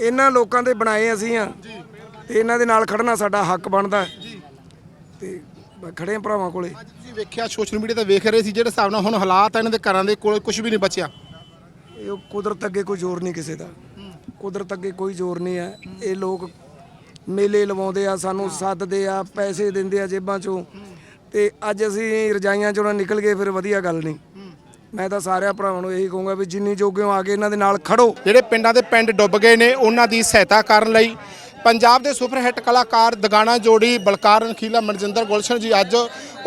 ਇਹਨਾਂ ਲੋਕਾਂ ਦੇ ਬਣਾਏ ਅਸੀਂ ਆ। ਤੇ ਇਹਨਾਂ ਦੇ ਨਾਲ ਖੜਨਾ ਸਾਡਾ ਹੱਕ ਬਣਦਾ। ਤੇ ਬ- ਖੜੇ ਆ ਭਰਾਵਾਂ ਕੋਲੇ। ਅੱਜ ਤੁਸੀਂ ਵੇਖਿਆ ਸੋਸ਼ਲ ਮੀਡੀਆ ਤੇ ਵੇਖ ਰਹੇ ਸੀ ਜਿਹੜੇ ਹਿਸਾਬ ਨਾਲ ਹੁਣ ਹਾਲਾਤ ਆ ਇਹਨਾਂ ਦੇ ਘਰਾਂ ਦੇ ਕੋਲ ਕੁਝ ਵੀ ਨਹੀਂ ਬਚਿਆ। ਇਹ ਉਹ ਕੁਦਰਤ ਅੱਗੇ ਕੋਈ ਜ਼ੋਰ ਨਹੀਂ ਕਿਸੇ ਦਾ। ਕੁਦਰਤ ਅੱਗੇ ਕੋਈ ਜ਼ੋਰ ਨਹੀਂ ਹੈ ਇਹ ਲੋਕ ਮੇਲੇ ਲਵਾਉਂਦੇ ਆ ਸਾਨੂੰ ਸੱਦਦੇ ਆ ਪੈਸੇ ਦਿੰਦੇ ਆ ਜੇਬਾਂ ਚੋਂ। ਤੇ ਅੱਜ ਅਸੀਂ ਰਜਾਈਆਂ ਚੋਂ ਨਾ ਨਿਕਲ ਗਏ ਫਿਰ ਵਧੀਆ ਗੱਲ ਨਹੀਂ। ਮੈਂ ਤਾਂ ਸਾਰਿਆਂ ਭਰਾਵਾਂ ਨੂੰ ਇਹੀ ਕਹੂੰਗਾ ਵੀ ਜਿੰਨੀ ਜੋਗਿਓ ਆ ਕੇ ਇਹਨਾਂ ਦੇ ਨਾਲ ਖੜੋ। ਜਿਹੜੇ ਪਿੰਡਾਂ ਦੇ ਪਿੰਡ ਡੁੱਬ ਗਏ ਨੇ ਉਹਨਾਂ ਦੀ ਸਹਾਇਤਾ ਕਰਨ ਲਈ ਪੰਜਾਬ ਦੇ ਸੁਪਰ ਹਿੱਟ ਕਲਾਕਾਰ ਦਗਾਣਾ ਜੋੜੀ ਬਲਕਾਰ ਨਖੀਲਾ ਮਨਜਿੰਦਰ ਗੁਲਸ਼ਨ ਜੀ ਅੱਜ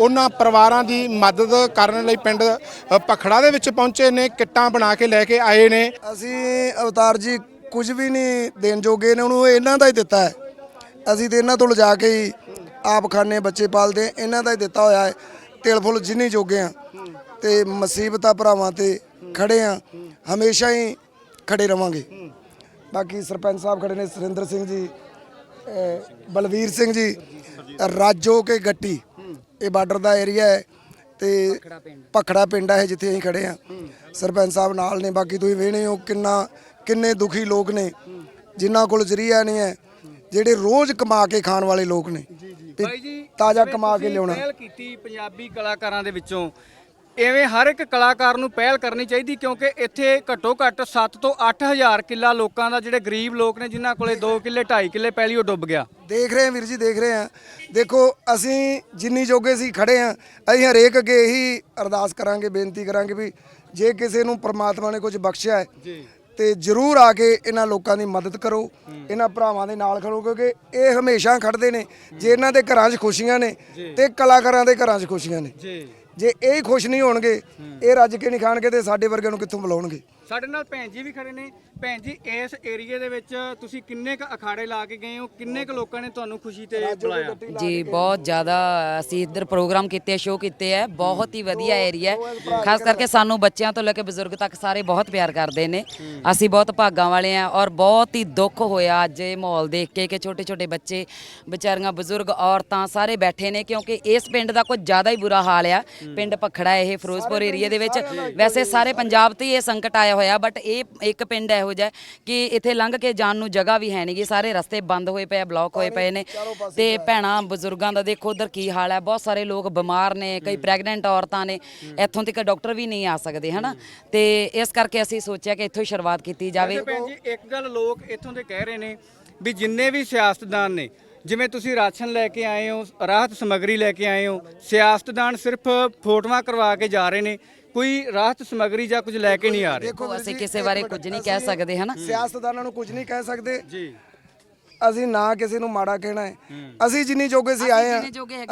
ਉਹਨਾਂ ਪਰਿਵਾਰਾਂ ਦੀ ਮਦਦ ਕਰਨ ਲਈ ਪਿੰਡ ਅ, ਭਖੜਾ ਦੇ ਵਿੱਚ ਪਹੁੰਚੇ ਨੇ ਕਿੱਟਾਂ ਬਣਾ ਕੇ ਲੈ ਕੇ ਆਏ ਨੇ। ਅਸੀਂ ਅਵਤਾਰ ਜੀ ਕੁਝ ਵੀ ਨਹੀਂ ਦੇਣ ਜੋਗੇ ਨੇ ਉਹਨੂੰ ਇਹਨਾਂ ਦਾ ਹੀ ਦਿੱਤਾ ਹੈ। ਅਸੀਂ ਤੇ ਇਹਨਾਂ ਤੋਂ ਲਿਜਾ ਕੇ ਹੀ ਆਪ ਖਾਣੇ ਬੱਚੇ ਪਾਲਦੇ ਇਹਨਾਂ ਦਾ ਹੀ ਦਿੱਤਾ ਹੋਇਆ ਹੈ। ਤਿਲ ਫੁੱਲ ਜਿੰਨੀ ਜੋਗੇ ਆ। ਤੇ ਮੁਸੀਬਤਾਂ ਭਰਾਵਾਂ ਤੇ ਖੜੇ ਆ। ਹਮੇਸ਼ਾ ਹੀ ਖੜੇ ਰਵਾਂਗੇ। ਬਾਕੀ ਸਰਪੰਚ ਸਾਹਿਬ ਖੜੇ ਨੇ ਸੁਰਿੰਦਰ ਸਿੰਘ ਜੀ ਅਹ ਬਲਵੀਰ ਸਿੰਘ ਜੀ ਰਾਜੋ ਕੇ ਗੱਟੀ। ਇਹ ਬਾਰਡਰ ਦਾ ਏਰੀਆ ਹੈ ਤੇ ਪਖੜਾ ਪਿੰਡ ਹੈ ਜਿੱਥੇ ਅਸੀਂ ਖੜੇ ਆ। ਸਰਪੰਚ ਸਾਹਿਬ ਨਾਲ ਨੇ ਬਾਕੀ ਤੁਸੀਂ ਵੇਖਣੇ ਹੋ ਕਿੰਨਾ ਕਿੰਨੇ ਦੁਖੀ ਲੋਕ ਨੇ। ਜਿਨ੍ਹਾਂ ਕੋਲ ਜ਼ਰੀਆ ਨਹੀਂ ਹੈ ਜਿਹੜੇ ਰੋਜ਼ ਕਮਾ ਕੇ ਖਾਣ ਵਾਲੇ ਲੋਕ ਨੇ। ਬਾਈ ਜੀ ਤਾਜ਼ਾ ਕਮਾ ਕੇ ਲਿਆਉਣਾ। ਪਹਿਲ ਕੀਤੀ ਪੰਜਾਬੀ ਕਲਾਕਾਰਾਂ ਦੇ ਵਿੱਚੋਂ ਐਵੇਂ ਹਰ ਇੱਕ ਕਲਾਕਾਰ ਨੂੰ ਪਹਿਲ ਕਰਨੀ ਚਾਹੀਦੀ ਕਿਉਂਕਿ ਇੱਥੇ ਘੱਟੋ ਘੱਟ 7 ਤੋਂ 8000 ਕਿੱਲਾ ਲੋਕਾਂ ਦਾ ਜਿਹੜੇ ਗਰੀਬ ਲੋਕ ਨੇ ਜਿਨ੍ਹਾਂ ਕੋਲੇ 2 ਕਿੱਲੇ 2.5 ਕਿੱਲੇ ਪਹਿਲੀ ਉਹ ਡੁੱਬ ਗਿਆ। ਦੇਖ ਰਹੇ ਹਾਂ ਵੀਰ ਜੀ ਦੇਖ ਰਹੇ ਹਾਂ। ਦੇਖੋ ਅਸੀਂ ਜਿੰਨੀ ਜੋਗੇ ਸੀ ਖੜੇ ਹਾਂ ਅਸੀਂ ਹਰੇਕ ਅੱਗੇ ਇਹੀ ਅਰਦਾਸ ਕਰਾਂਗੇ ਬੇਨਤੀ ਕਰਾਂਗੇ ਵੀ ਜੇ ਕਿਸੇ ਨੂੰ ਪ੍ਰਮਾਤਮਾ ਨੇ ਕੁਝ ਬਖਸ਼ਿਆ ਹੈ ਤੇ ਜਰੂਰ ਆ ਕੇ ਇਹਨਾਂ ਲੋਕਾਂ ਦੀ ਮਦਦ ਕਰੋ ਇਹਨਾਂ ਭਰਾਵਾਂ ਦੇ ਨਾਲ ਖੜੋ ਕਿਉਂਕਿ ਇਹ ਹਮੇਸ਼ਾ ਖੜਦੇ ਨੇ। ਜੇ ਇਹਨਾਂ ਦੇ ਘਰਾਂ 'ਚ ਖੁਸ਼ੀਆਂ ਨੇ ਤੇ ਕਲਾਕਾਰਾਂ ਦੇ ਘਰਾਂ 'ਚ ਖੁਸ਼ੀਆਂ ਨੇ। ਜੀ ਇਹ ਹੀ ਖੁਸ਼ ਨਹੀਂ ਹੋਣਗੇ ਇਹ ਰੱਜ ਕੇ ਨਹੀਂ ਖਾਣਗੇ ਤੇ ਸਾਡੇ ਵਰਗੇ ਨੂੰ ਕਿੱਥੋਂ ਬੁਲਾਉਣਗੇ? ਸਾਡੇ ਨਾਲ ਭੈਣ ਜੀ ਵੀ ਖੜੇ ਨੇ। ਭੈਣ ਜੀ ਇਸ ਏਰੀਏ ਦੇ ਵਿੱਚ ਤੁਸੀਂ ਕਿੰਨੇ ਕ ਅਖਾੜੇ ਲਾ ਕੇ ਗਏ ਹੋ? ਕਿੰਨੇ ਕ ਲੋਕਾਂ ਨੇ ਤੁਹਾਨੂੰ ਖੁਸ਼ੀ ਤੇ ਬੁਲਾਇਆ? ਜੀ ਬਹੁਤ ਜ਼ਿਆਦਾ ਅਸੀਂ ਇੱਧਰ ਪ੍ਰੋਗਰਾਮ ਕੀਤੇ ਸ਼ੋਅ ਕੀਤੇ ਹੈ। ਬਹੁਤ ਹੀ ਵਧੀਆ ਏਰੀਆ ਹੈ। ਖਾਸ ਕਰਕੇ ਸਾਨੂੰ ਬੱਚਿਆਂ ਤੋਂ ਲੈ ਕੇ ਬਜ਼ੁਰਗ ਤੱਕ ਸਾਰੇ ਬਹੁਤ ਪਿਆਰ ਕਰਦੇ ਨੇ। ਅਸੀਂ ਬਹੁਤ ਭਾਗਾਂ ਵਾਲੇ ਆ ਔਰ ਬਹੁਤ ਹੀ ਦੁੱਖ ਹੋਇਆ ਅੱਜ ਇਹ ਮਾਹੌਲ ਦੇਖ ਕੇ ਕਿ ਛੋਟੇ ਛੋਟੇ ਬੱਚੇ ਵਿਚਾਰੀਆਂ ਬਜ਼ੁਰਗ ਔਰਤਾਂ ਸਾਰੇ ਬੈਠੇ ਨੇ ਕਿਉਂਕਿ ਇਸ ਪਿੰਡ ਦਾ ਕੁਝ ਜ਼ਿਆਦਾ ਹੀ ਬੁਰਾ ਹਾਲ ਆ। ਪਿੰਡ ਪਖੜਾ ਇਹ ਫਿਰੋਜ਼ਪੁਰ ਏਰੀਆ ਦੇ ਵਿੱਚ। ਵੈਸੇ ਸਾਰੇ ਪੰਜਾਬ ਤੇ ਇਹ ਸੰਕਟ ਆਇਆ ਹੋਇਆ ਬਟ ਇਹ ਇੱਕ ਪਿੰਡ ਇਹੋ ਜਿਹਾ ਕਿ ਇੱਥੇ ਲੰਘ ਕੇ ਜਾਣ ਨੂੰ ਜਗ੍ਹਾ ਵੀ ਹੈ ਨਹੀਂਗੀ ਸਾਰੇ ਰਸਤੇ ਬੰਦ ਹੋਏ ਪਏ ਬਲੌਕ ਹੋਏ ਪਏ ਨੇ। ਤੇ ਭੈਣਾਂ ਬਜ਼ੁਰਗਾਂ ਦਾ ਦੇਖੋ ਉਧਰ ਕੀ ਹਾਲ ਹੈ। ਬਹੁਤ ਸਾਰੇ ਲੋਕ ਬਿਮਾਰ ਨੇ ਕਈ ਪ੍ਰੈਗਨੈਂਟ ਔਰਤਾਂ ਨੇ। ਇੱਥੋਂ ਤੱਕ ਡਾਕਟਰ ਵੀ ਨਹੀਂ ਆ ਸਕਦੇ ਹਨਾ। ਤੇ ਇਸ ਕਰਕੇ ਅਸੀਂ ਸੋਚਿਆ ਕਿ ਇੱਥੋਂ ਹੀ ਸ਼ੁਰੂਆਤ ਕੀਤੀ ਜਾਵੇ। ਵੈਸੇ ਭੈਣ ਜੀ ਇੱਕ ਗੱਲ ਲੋਕ ਇੱਥੋਂ ਦੇ ਕਹਿ ਰਹੇ ਨੇ ਵੀ ਜਿੰਨੇ ਵੀ ਸਿਆਸਤਦਾਨ ਨੇ ਜਿਵੇਂ ਤੁਸੀਂ ਰਾਸ਼ਨ ਲੈ ਕੇ ਆਏ ਹੋ ਰਾਹਤ ਸਮੱਗਰੀ ਲੈ ਕੇ ਆਏ ਹੋ ਸਿਆਸਤਦਾਨ ਸਿਰਫ ਫੋਟੋਆਂ ਕਰਵਾ ਕੇ ਜਾ ਰਹੇ ਨੇ ਕੋਈ ਰਾਹਤ ਸਮੱਗਰੀ ਜਾਂ ਕੁਝ ਲੈ ਕੇ ਨਹੀਂ ਆ ਰਹੇ। ਦੇਖੋ ਅਸੀਂ ਕਿਸੇ ਬਾਰੇ ਕੁਝ ਨਹੀਂ ਕਹਿ ਸਕਦੇ, ਹਨਾ? ਸਿਆਸਤਦਾਨਾਂ ਨੂੰ ਕੁਝ ਨਹੀਂ ਕਹਿ ਸਕਦੇ। ਜੀ। ਅਸੀਂ ਨਾ ਕਿਸੇ ਨੂੰ ਮਾੜਾ ਕਹਿਣਾ ਹੈ। ਅਸੀਂ ਜਿੰਨੀ ਜੋਗੇ ਸੀ ਆਏ ਆ